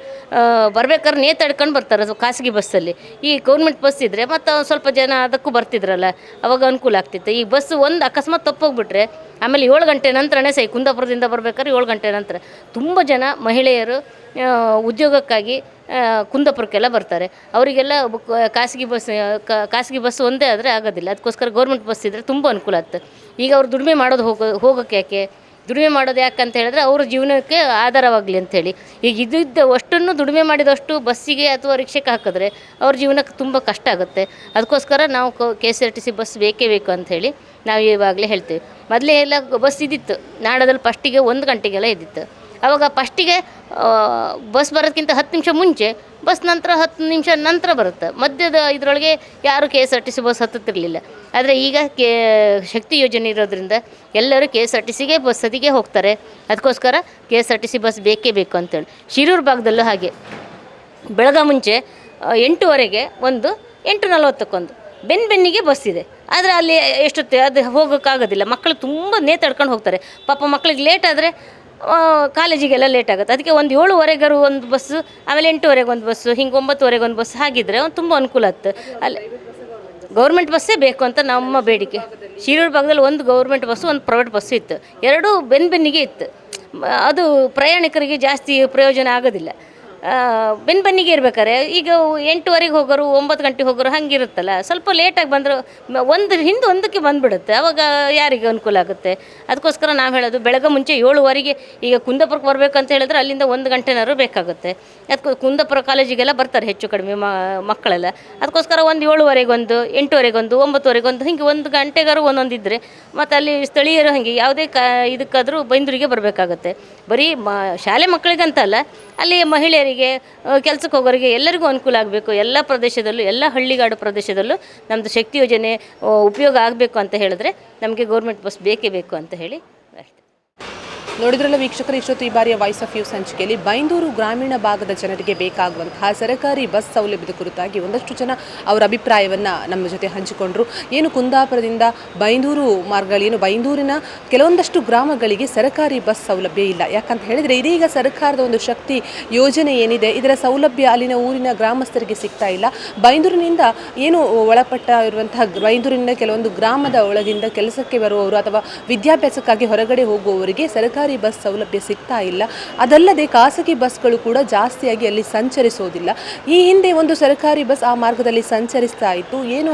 ಬರ್ಬೇಕಾದ್ರೆ ನೇತಾಡ್ಕೊಂಡು ಬರ್ತಾರೆ ಅದು ಖಾಸಗಿ ಬಸ್ಸಲ್ಲಿ. ಈ ಗೌರ್ಮೆಂಟ್ ಬಸ್ ಇದ್ದರೆ ಮತ್ತು ಸ್ವಲ್ಪ ಜನ ಅದಕ್ಕೂ ಬರ್ತಿದ್ರಲ್ಲ, ಅವಾಗ ಅನುಕೂಲ ಆಗ್ತಿತ್ತು. ಈ ಬಸ್ ಒಂದು ಅಕಸ್ಮಾತ್ ತಪ್ಪೋಗ್ಬಿಟ್ರೆ, ಆಮೇಲೆ ಏಳು ಗಂಟೆ ನಂತರನೇ ಸೈ, ಕುಂದಾಪುರದಿಂದ ಬರ್ಬೇಕಾದ್ರೆ ಏಳು ಗಂಟೆ ನಂತರ ತುಂಬ ಜನ ಮಹಿಳೆಯರು ಉದ್ಯೋಗಕ್ಕಾಗಿ ಕುಂದಾಪುರಕ್ಕೆಲ್ಲ ಬರ್ತಾರೆ. ಅವರಿಗೆಲ್ಲ ಖಾಸಗಿ ಬಸ್ ಖಾಸಗಿ ಬಸ್ ಒಂದೇ ಆದರೆ ಆಗೋದಿಲ್ಲ. ಅದಕ್ಕೋಸ್ಕರ ಗೌರ್ಮೆಂಟ್ ಬಸ್ ಇದ್ದರೆ ತುಂಬ ಅನುಕೂಲ ಆಗ್ತದೆ. ಈಗ ಅವ್ರು ದುಡಿಮೆ ಮಾಡೋದು ಹೋಗೋ, ಹೋಗೋಕ್ಕೆ ಯಾಕೆ? ದುಡಿಮೆ ಮಾಡೋದು ಯಾಕಂತ ಹೇಳಿದ್ರೆ ಅವ್ರ ಜೀವನಕ್ಕೆ ಆಧಾರವಾಗಲಿ ಅಂಥೇಳಿ ಈಗ ಇದ್ದಿದ್ದ ಅಷ್ಟನ್ನು ದುಡಿಮೆ ಮಾಡಿದಷ್ಟು ಬಸ್ಸಿಗೆ ಅಥವಾ ರಿಕ್ಷೆಗೆ ಹಾಕಿದ್ರೆ ಅವ್ರ ಜೀವನಕ್ಕೆ ತುಂಬ ಕಷ್ಟ ಆಗುತ್ತೆ. ಅದಕ್ಕೋಸ್ಕರ ನಾವು K S R T C bus ಬೇಕೇ ಬೇಕು ಅಂಥೇಳಿ ನಾವು ಇವಾಗಲೇ ಹೇಳ್ತೀವಿ. ಮೊದಲೇ ಎಲ್ಲ ಬಸ್ ಇದ್ದಿತ್ತು. ನಾಡದಲ್ಲಿ ಫಸ್ಟಿಗೆ ಒಂದು ಗಂಟೆಗೆಲ್ಲ ಇದ್ದಿತ್ತು. ಆವಾಗ ಫಸ್ಟಿಗೆ ಬಸ್ ಬರೋದಕ್ಕಿಂತ ಹತ್ತು ನಿಮಿಷ ಮುಂಚೆ, ಬಸ್ ನಂತರ ಹತ್ತು ನಿಮಿಷ ನಂತರ ಬರುತ್ತೆ. ಮಧ್ಯದ ಇದರೊಳಗೆ ಯಾರು K S R T C bus ಹತ್ತುತ್ತಿರಲಿಲ್ಲ. ಆದರೆ ಈಗ ಕೆ, ಶಕ್ತಿ ಯೋಜನೆ ಇರೋದ್ರಿಂದ ಎಲ್ಲರೂ ಕೆ ಎಸ್ ಆರ್ ಟಿ ಸಿಗೆ ಬಸ್ ಅದಿಗೆ ಹೋಗ್ತಾರೆ. ಅದಕ್ಕೋಸ್ಕರ K S R T C bus ಬೇಕೇ ಬೇಕು ಅಂತೇಳಿ. ಶಿರೂರು ಭಾಗದಲ್ಲೂ ಹಾಗೆ. ಬೆಳಗ್ಗೆ ಮುಂಚೆ ಎಂಟುವರೆಗೆ ಒಂದು ಎಂಟು ನಲವತ್ತಕ್ಕೊಂದು ಬೆನ್ ಬೆನ್ನಿಗೆ ಬಸ್ ಇದೆ. ಆದರೆ ಅಲ್ಲಿ ಎಷ್ಟೊತ್ತೆ, ಅದು ಹೋಗೋಕ್ಕಾಗೋದಿಲ್ಲ. ಮಕ್ಕಳು ತುಂಬ ನೇತಾಡ್ಕೊಂಡು ಹೋಗ್ತಾರೆ. ಪಾಪ ಮಕ್ಕಳಿಗೆ ಲೇಟ್ ಆದರೆ ಕಾಲೇಜಿಗೆಲ್ಲ ಲೇಟ್ ಆಗುತ್ತೆ. ಅದಕ್ಕೆ ಒಂದು ಏಳುವರೆಗರು ಒಂದು ಬಸ್ಸು ಆಮೇಲೆ ಎಂಟುವರೆಗೆ ಒಂದು ಬಸ್ಸು ಹಿಂಗೆ ಒಂಬತ್ತುವರೆಗೆ ಒಂದು ಬಸ್ ಹಾಗಿದ್ರೆ ಒಂದು ತುಂಬ ಅನುಕೂಲ ಆಗ್ತದೆ ಅಲ್ಲಿ ಗೌರ್ಮೆಂಟ್ ಬಸ್ಸೇ ಬೇಕು ಅಂತ ನಮ್ಮ ಬೇಡಿಕೆ. ಶಿರೂರು ಭಾಗದಲ್ಲಿ ಒಂದು ಗೌರ್ಮೆಂಟ್ ಬಸ್ಸು ಒಂದು ಪ್ರೈವೇಟ್ ಬಸ್ಸು ಇತ್ತು. ಎರಡೂ ಬೆನ್ ಬೆನ್ನಿಗೆ ಇತ್ತು. ಅದು ಪ್ರಯಾಣಿಕರಿಗೆ ಜಾಸ್ತಿ ಪ್ರಯೋಜನ ಆಗೋದಿಲ್ಲ. ಬೆನ್ ಬನ್ನಿಗೆ ಇರ್ಬೇಕಾರೆ. ಈಗ ಎಂಟುವರೆಗೆ ಹೋಗೋರು, ಒಂಬತ್ತು ಗಂಟೆಗೆ ಹೋಗೋರು ಹಂಗಿರುತ್ತಲ್ಲ. ಸ್ವಲ್ಪ ಲೇಟಾಗಿ ಬಂದರು, ಒಂದು, ಹಿಂದೆ ಒಂದಕ್ಕೆ ಬಂದುಬಿಡುತ್ತೆ. ಅವಾಗ ಯಾರಿಗೆ ಅನುಕೂಲ ಆಗುತ್ತೆ? ಅದಕ್ಕೋಸ್ಕರ ನಾವು ಹೇಳೋದು ಬೆಳಗ್ಗೆ ಮುಂಚೆ ಏಳುವರೆಗೆ ಈಗ ಕುಂದಾಪುರಕ್ಕೆ ಬರಬೇಕಂತ ಹೇಳಿದ್ರೆ ಅಲ್ಲಿಂದ ಒಂದು ಗಂಟೆನಾದ್ರು ಬೇಕಾಗುತ್ತೆ. ಅದಕ್ಕೆ ಕುಂದಾಪುರ ಕಾಲೇಜಿಗೆಲ್ಲ ಬರ್ತಾರೆ ಹೆಚ್ಚು ಕಡಿಮೆ ಮಕ್ಕಳೆಲ್ಲ. ಅದಕ್ಕೋಸ್ಕರ ಒಂದು ಏಳುವರೆಗೆ ಒಂದು, ಎಂಟುವರೆಗೆ ಒಂದು, ಒಂಬತ್ತುವರೆಗೆ ಒಂದು, ಹಿಂಗೆ ಒಂದು ಗಂಟೆಗಾರು ಒಂದೊಂದು ಇದ್ದರೆ ಮತ್ತು ಅಲ್ಲಿ ಸ್ಥಳೀಯರು ಹಾಗೆ ಯಾವುದೇ ಕ, ಇದಕ್ಕಾದರೂ ಬೈಂದೂರಿಗೆ ಬರಬೇಕಾಗುತ್ತೆ. ಬರೀ ಮ, ಶಾಲೆ ಮಕ್ಕಳಿಗಂತಲ್ಲ, ಅಲ್ಲಿ ಅಲ್ಲಿ ಮಹಿಳೆಯರಿಗೆ ಕೆಲಸಕ್ಕೆ ಹೋಗೋರಿಗೆ ಎಲ್ಲರಿಗೂ ಅನುಕೂಲ ಆಗಬೇಕು. ಎಲ್ಲ ಪ್ರದೇಶದಲ್ಲೂ, ಎಲ್ಲ ಹಳ್ಳಿಗಾಡು ಪ್ರದೇಶದಲ್ಲೂ ನಮ್ಮದು ಶಕ್ತಿ ಯೋಜನೆ ಉಪಯೋಗ ಆಗಬೇಕು ಅಂತ ಹೇಳಿದ್ರೆ ನಮಗೆ ಗೌರ್ಮೆಂಟ್ ಬಸ್ ಬೇಕೇ ಬೇಕು ಅಂತ ಹೇಳಿ ನೋಡಿದ್ರಲ್ಲ ವೀಕ್ಷಕರ, ಇಷ್ಟೊತ್ತು ಈ ಬಾರಿಯ ವಾಯ್ಸ್ ಆಫ್ ಯೂಸ್ ಸಂಚಿಕೆಯಲ್ಲಿ ಬೈಂದೂರು ಗ್ರಾಮೀಣ ಭಾಗದ ಜನರಿಗೆ ಬೇಕಾಗುವಂತಹ ಸರಕಾರಿ ಬಸ್ ಸೌಲಭ್ಯದ ಕುರಿತಾಗಿ ಒಂದಷ್ಟು ಜನ ಅವರ ಅಭಿಪ್ರಾಯವನ್ನು ನಮ್ಮ ಜೊತೆ ಹಂಚಿಕೊಂಡ್ರು. ಏನು ಕುಂದಾಪುರದಿಂದ ಬೈಂದೂರು ಮಾರ್ಗಗಳು, ಏನು ಬೈಂದೂರಿನ ಕೆಲವೊಂದಷ್ಟು ಗ್ರಾಮಗಳಿಗೆ ಸರಕಾರಿ ಬಸ್ ಸೌಲಭ್ಯ ಇಲ್ಲ. ಯಾಕಂತ ಹೇಳಿದರೆ ಇದೀಗ ಸರ್ಕಾರದ ಒಂದು ಶಕ್ತಿ ಯೋಜನೆ ಏನಿದೆ, ಇದರ ಸೌಲಭ್ಯ ಅಲ್ಲಿನ ಊರಿನ ಗ್ರಾಮಸ್ಥರಿಗೆ ಸಿಗ್ತಾ ಇಲ್ಲ. ಬೈಂದೂರಿನಿಂದ ಏನು ಒಳಪಟ್ಟ ಇರುವಂತಹ ಬೈಂದೂರಿನ ಕೆಲವೊಂದು ಗ್ರಾಮದ ಒಳಗಿಂದ ಕೆಲಸಕ್ಕೆ ಬರುವವರು ಅಥವಾ ವಿದ್ಯಾಭ್ಯಾಸಕ್ಕಾಗಿ ಹೊರಗಡೆ ಹೋಗುವವರಿಗೆ ಸರ್ಕಾರಿ ಸರ್ಕಾರಿ ಬಸ್ ಸೌಲಭ್ಯ ಸಿಗ್ತಾ ಇಲ್ಲ. ಅದಲ್ಲದೆ ಖಾಸಗಿ ಬಸ್ಗಳು ಕೂಡ ಜಾಸ್ತಿಯಾಗಿ ಅಲ್ಲಿ ಸಂಚರಿಸೋದಿಲ್ಲ ಈ ಹಿಂದೆ ಒಂದು ಸರ್ಕಾರಿ ಬಸ್ ಆ ಮಾರ್ಗದಲ್ಲಿ ಸಂಚರಿಸ್ತಾ ಇತ್ತು. ಏನು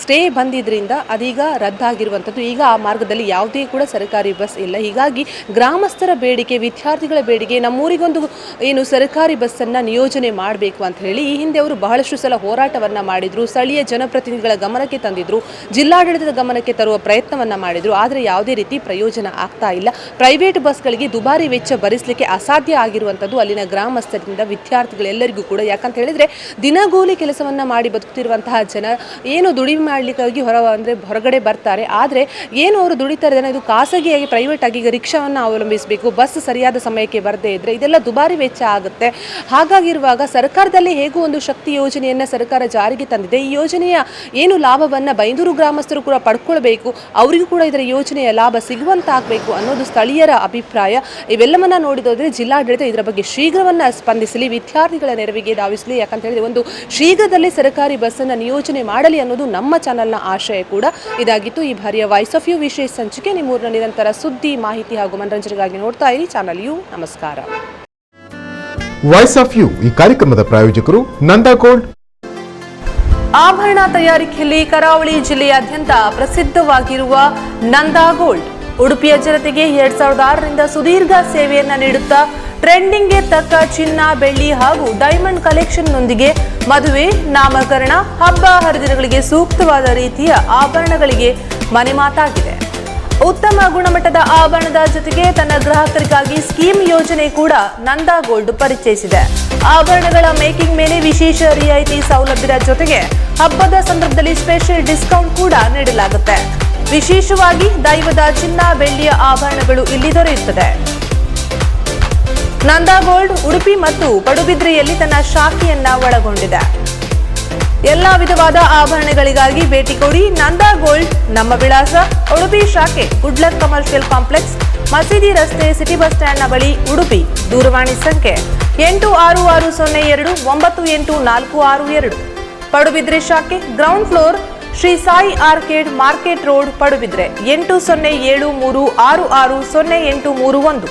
ಸ್ಟೇ ಬಂದಿದ್ರಿಂದ ಅದೀಗ ರದ್ದಾಗಿರುವಂಥದ್ದು. ಈಗ ಆ ಮಾರ್ಗದಲ್ಲಿ ಯಾವುದೇ ಕೂಡ ಸರ್ಕಾರಿ ಬಸ್ ಇಲ್ಲ. ಹೀಗಾಗಿ ಗ್ರಾಮಸ್ಥರ ಬೇಡಿಕೆ, ವಿದ್ಯಾರ್ಥಿಗಳ ಬೇಡಿಕೆ, ನಮ್ಮೂರಿಗೊಂದು ಏನು ಸರ್ಕಾರಿ ಬಸ್ಸನ್ನು ನಿಯೋಜನೆ ಮಾಡಬೇಕು ಅಂತ ಹೇಳಿ ಈ ಹಿಂದೆ ಅವರು ಬಹಳಷ್ಟು ಸಲ ಹೋರಾಟವನ್ನು ಮಾಡಿದರು. ಸ್ಥಳೀಯ ಜನಪ್ರತಿನಿಧಿಗಳ ಗಮನಕ್ಕೆ ತಂದಿದ್ರು. ಜಿಲ್ಲಾಡಳಿತದ ಗಮನಕ್ಕೆ ತರುವ ಪ್ರಯತ್ನವನ್ನು ಮಾಡಿದರು. ಆದರೆ ಯಾವುದೇ ರೀತಿ ಪ್ರಯೋಜನ ಆಗ್ತಾ ಇಲ್ಲ. ಪ್ರೈವೇಟ್ ಬಸ್ಗಳಿಗೆ ದುಬಾರಿ ವೆಚ್ಚ ಭರಿಸಲಿಕ್ಕೆ ಅಸಾಧ್ಯ ಆಗಿರುವಂಥದ್ದು ಅಲ್ಲಿನ ಗ್ರಾಮಸ್ಥರಿಂದ ವಿದ್ಯಾರ್ಥಿಗಳೆಲ್ಲರಿಗೂ ಕೂಡ. ಯಾಕಂತ ಹೇಳಿದರೆ ದಿನಗೂಲಿ ಕೆಲಸವನ್ನು ಮಾಡಿ ಬದುಕುತ್ತಿರುವಂತಹ ಜನ ಏನು ದುಡಿಮೆ ಮಾಡಲಿಕ್ಕಾಗಿ ಹೊರ, ಅಂದರೆ ಹೊರಗಡೆ ಬರ್ತಾರೆ. ಆದರೆ ಏನು ಅವರು ದುಡಿತಾರೆ ಇದು ಖಾಸಗಿಯಾಗಿ ಪ್ರೈವೇಟ್ ಆಗಿ ಈಗ ರಿಕ್ಷಾವನ್ನು ಅವಲಂಬಿಸಬೇಕು. ಬಸ್ ಸರಿಯಾದ ಸಮಯಕ್ಕೆ ಬರದೇ ಇದ್ದರೆ ಇದೆಲ್ಲ ದುಬಾರಿ ವೆಚ್ಚ ಆಗುತ್ತೆ. ಹಾಗಾಗಿರುವಾಗ ಸರ್ಕಾರದಲ್ಲಿ ಹೇಗೂ ಒಂದು ಶಕ್ತಿ ಯೋಜನೆಯನ್ನು ಸರ್ಕಾರ ಜಾರಿಗೆ ತಂದಿದೆ? ಈ ಯೋಜನೆಯ ಏನು ಲಾಭವನ್ನು ಬೈಂದೂರು ಗ್ರಾಮಸ್ಥರು ಕೂಡ ಪಡ್ಕೊಳ್ಬೇಕು? ಅವರಿಗೂ ಕೂಡ ಇದರ ಯೋಜನೆಯ ಲಾಭ ಸಿಗುವಂತಾಗಬೇಕು ಅನ್ನೋದು ಸ್ಥಳೀಯರ ಅಭಿಪ್ರಾಯ ಇವೆಲ್ಲವನ್ನ ನೋಡಿದ್ರೆ ಜಿಲ್ಲಾಡಳಿತ ಇದರ ಬಗ್ಗೆ ಶೀಘ್ರವನ್ನ ಸ್ಪಂದಿಸಲಿ ವಿದ್ಯಾರ್ಥಿಗಳ ನೆರವಿಗೆ ಧಾವಿಸಲಿ. ಯಾಕಂತ ಹೇಳಿದ್ರೆ ಒಂದು ಶೀಘ್ರದಲ್ಲೇ ಸರ್ಕಾರಿ ಬಸ್ಸನ್ನು ನಿಯೋಜನೆ ಮಾಡಲಿ ಅನ್ನೋದು ನಮ್ಮ ಚಾನಲ್ನ ಆಶಯ ಕೂಡ ಇದಾಗಿತ್ತು. ಈ ಬಾರಿಯ ವಾಯ್ಸ್ ಆಫ್ ಯು ವಿಶೇಷ ಸಂಚಿಕೆ ನಿಮ್ಮೂರಿನ ನಿರಂತರ ಸುದ್ದಿ ಮಾಹಿತಿ ಹಾಗೂ ಮನರಂಜನೆಗಾಗಿ ನೋಡ್ತಾ ಇರಿ. ಚಾನಲ್ ಯು ನಮಸ್ಕಾರ. ವಾಯ್ಸ್ ಆಫ್ ಯು ಈ ಕಾರ್ಯಕ್ರಮದ ಪ್ರಾಯೋಜಕರು ನಂದಾ ಗೋಲ್ಡ್ ಆಭರಣ ತಯಾರಿಕೆಯಲ್ಲಿ ಕರಾವಳಿ ಜಿಲ್ಲೆಯಾದ್ಯಂತ ಪ್ರಸಿದ್ಧವಾಗಿರುವ ನಂದಾ ಗೋಲ್ಡ್ ಉಡುಪಿಯ ಜನತೆಗೆ ಎರಡ್ ಸಾವಿರದ ಆರರಿಂದ ಸುದೀರ್ಘ ಸೇವೆಯನ್ನ ನೀಡುತ್ತಾ ಟ್ರೆಂಡಿಂಗ್ಗೆ ತಕ್ಕ ಚಿನ್ನ, ಬೆಳ್ಳಿ ಹಾಗೂ ಡೈಮಂಡ್ ಕಲೆಕ್ಷನ್ನೊಂದಿಗೆ ಮದುವೆ, ನಾಮಕರಣ, ಹಬ್ಬ ಹರಿದಿನಗಳಿಗೆ ಸೂಕ್ತವಾದ ರೀತಿಯ ಆಭರಣಗಳಿಗೆ ಮನೆ ಮಾತಾಗಿದೆ. ಉತ್ತಮ ಗುಣಮಟ್ಟದ ಆಭರಣದ ಜೊತೆಗೆ ತನ್ನ ಗ್ರಾಹಕರಿಗಾಗಿ ಸ್ಕೀಮ್ ಯೋಜನೆ ಕೂಡ ನಂದಾ ಗೋಲ್ಡ್ ಪರಿಚಯಿಸಿದೆ. ಆಭರಣಗಳ ಮೇಕಿಂಗ್ ಮೇಲೆ ವಿಶೇಷ ರಿಯಾಯಿತಿ ಸೌಲಭ್ಯದ ಜೊತೆಗೆ ಹಬ್ಬದ ಸಂದರ್ಭದಲ್ಲಿ ಸ್ಪೆಷಲ್ ಡಿಸ್ಕೌಂಟ್ ಕೂಡ ನೀಡಲಾಗುತ್ತೆ. ವಿಶೇಷವಾಗಿ ದೈವದ ಚಿನ್ನ, ಬೆಳ್ಳಿಯ ಆಭರಣಗಳು ಇಲ್ಲಿ ದೊರೆಯುತ್ತದೆ. ನಂದಾ ಗೋಲ್ಡ್ ಉಡುಪಿ ಮತ್ತು ಪಡುಬಿದ್ರೆಯಲ್ಲಿ ತನ್ನ ಶಾಖೆಯನ್ನ ಒಳಗೊಂಡಿದೆ. ಎಲ್ಲ ವಿಧವಾದ ಆಭರಣಗಳಿಗಾಗಿ ಭೇಟಿ ಕೊಡಿ ನಂದಾ ಗೋಲ್ಡ್ ನಮ್ಮ ವಿಳಾಸ, ಉಡುಪಿ ಶಾಖೆ, ಗುಡ್ಲಕ್ ಕಮರ್ಷಿಯಲ್ ಕಾಂಪ್ಲೆಕ್ಸ್, ಮಸೀದಿ ರಸ್ತೆ, ಸಿಟಿ ಬಸ್ ಸ್ಟ್ಯಾಂಡ್ನ ಬಳಿ, ಉಡುಪಿ, ದೂರವಾಣಿ ಸಂಖ್ಯೆ ಎಂಟು ಆರು ಆರು ಸೊನ್ನೆ ಎರಡು ಒಂಬತ್ತು ಎಂಟು ನಾಲ್ಕು ಆರು ಎರಡು. ಪಡುಬಿದ್ರೆ ಶಾಖೆ, ground floor Shri Sai arcade market road Padubidri ಎಂಟು ಸೊನ್ನೆ ಏಳು ಮೂರು ಆರು ಆರು ಸೊನ್ನೆ ಎಂಟು ಮೂರು ಒಂದು.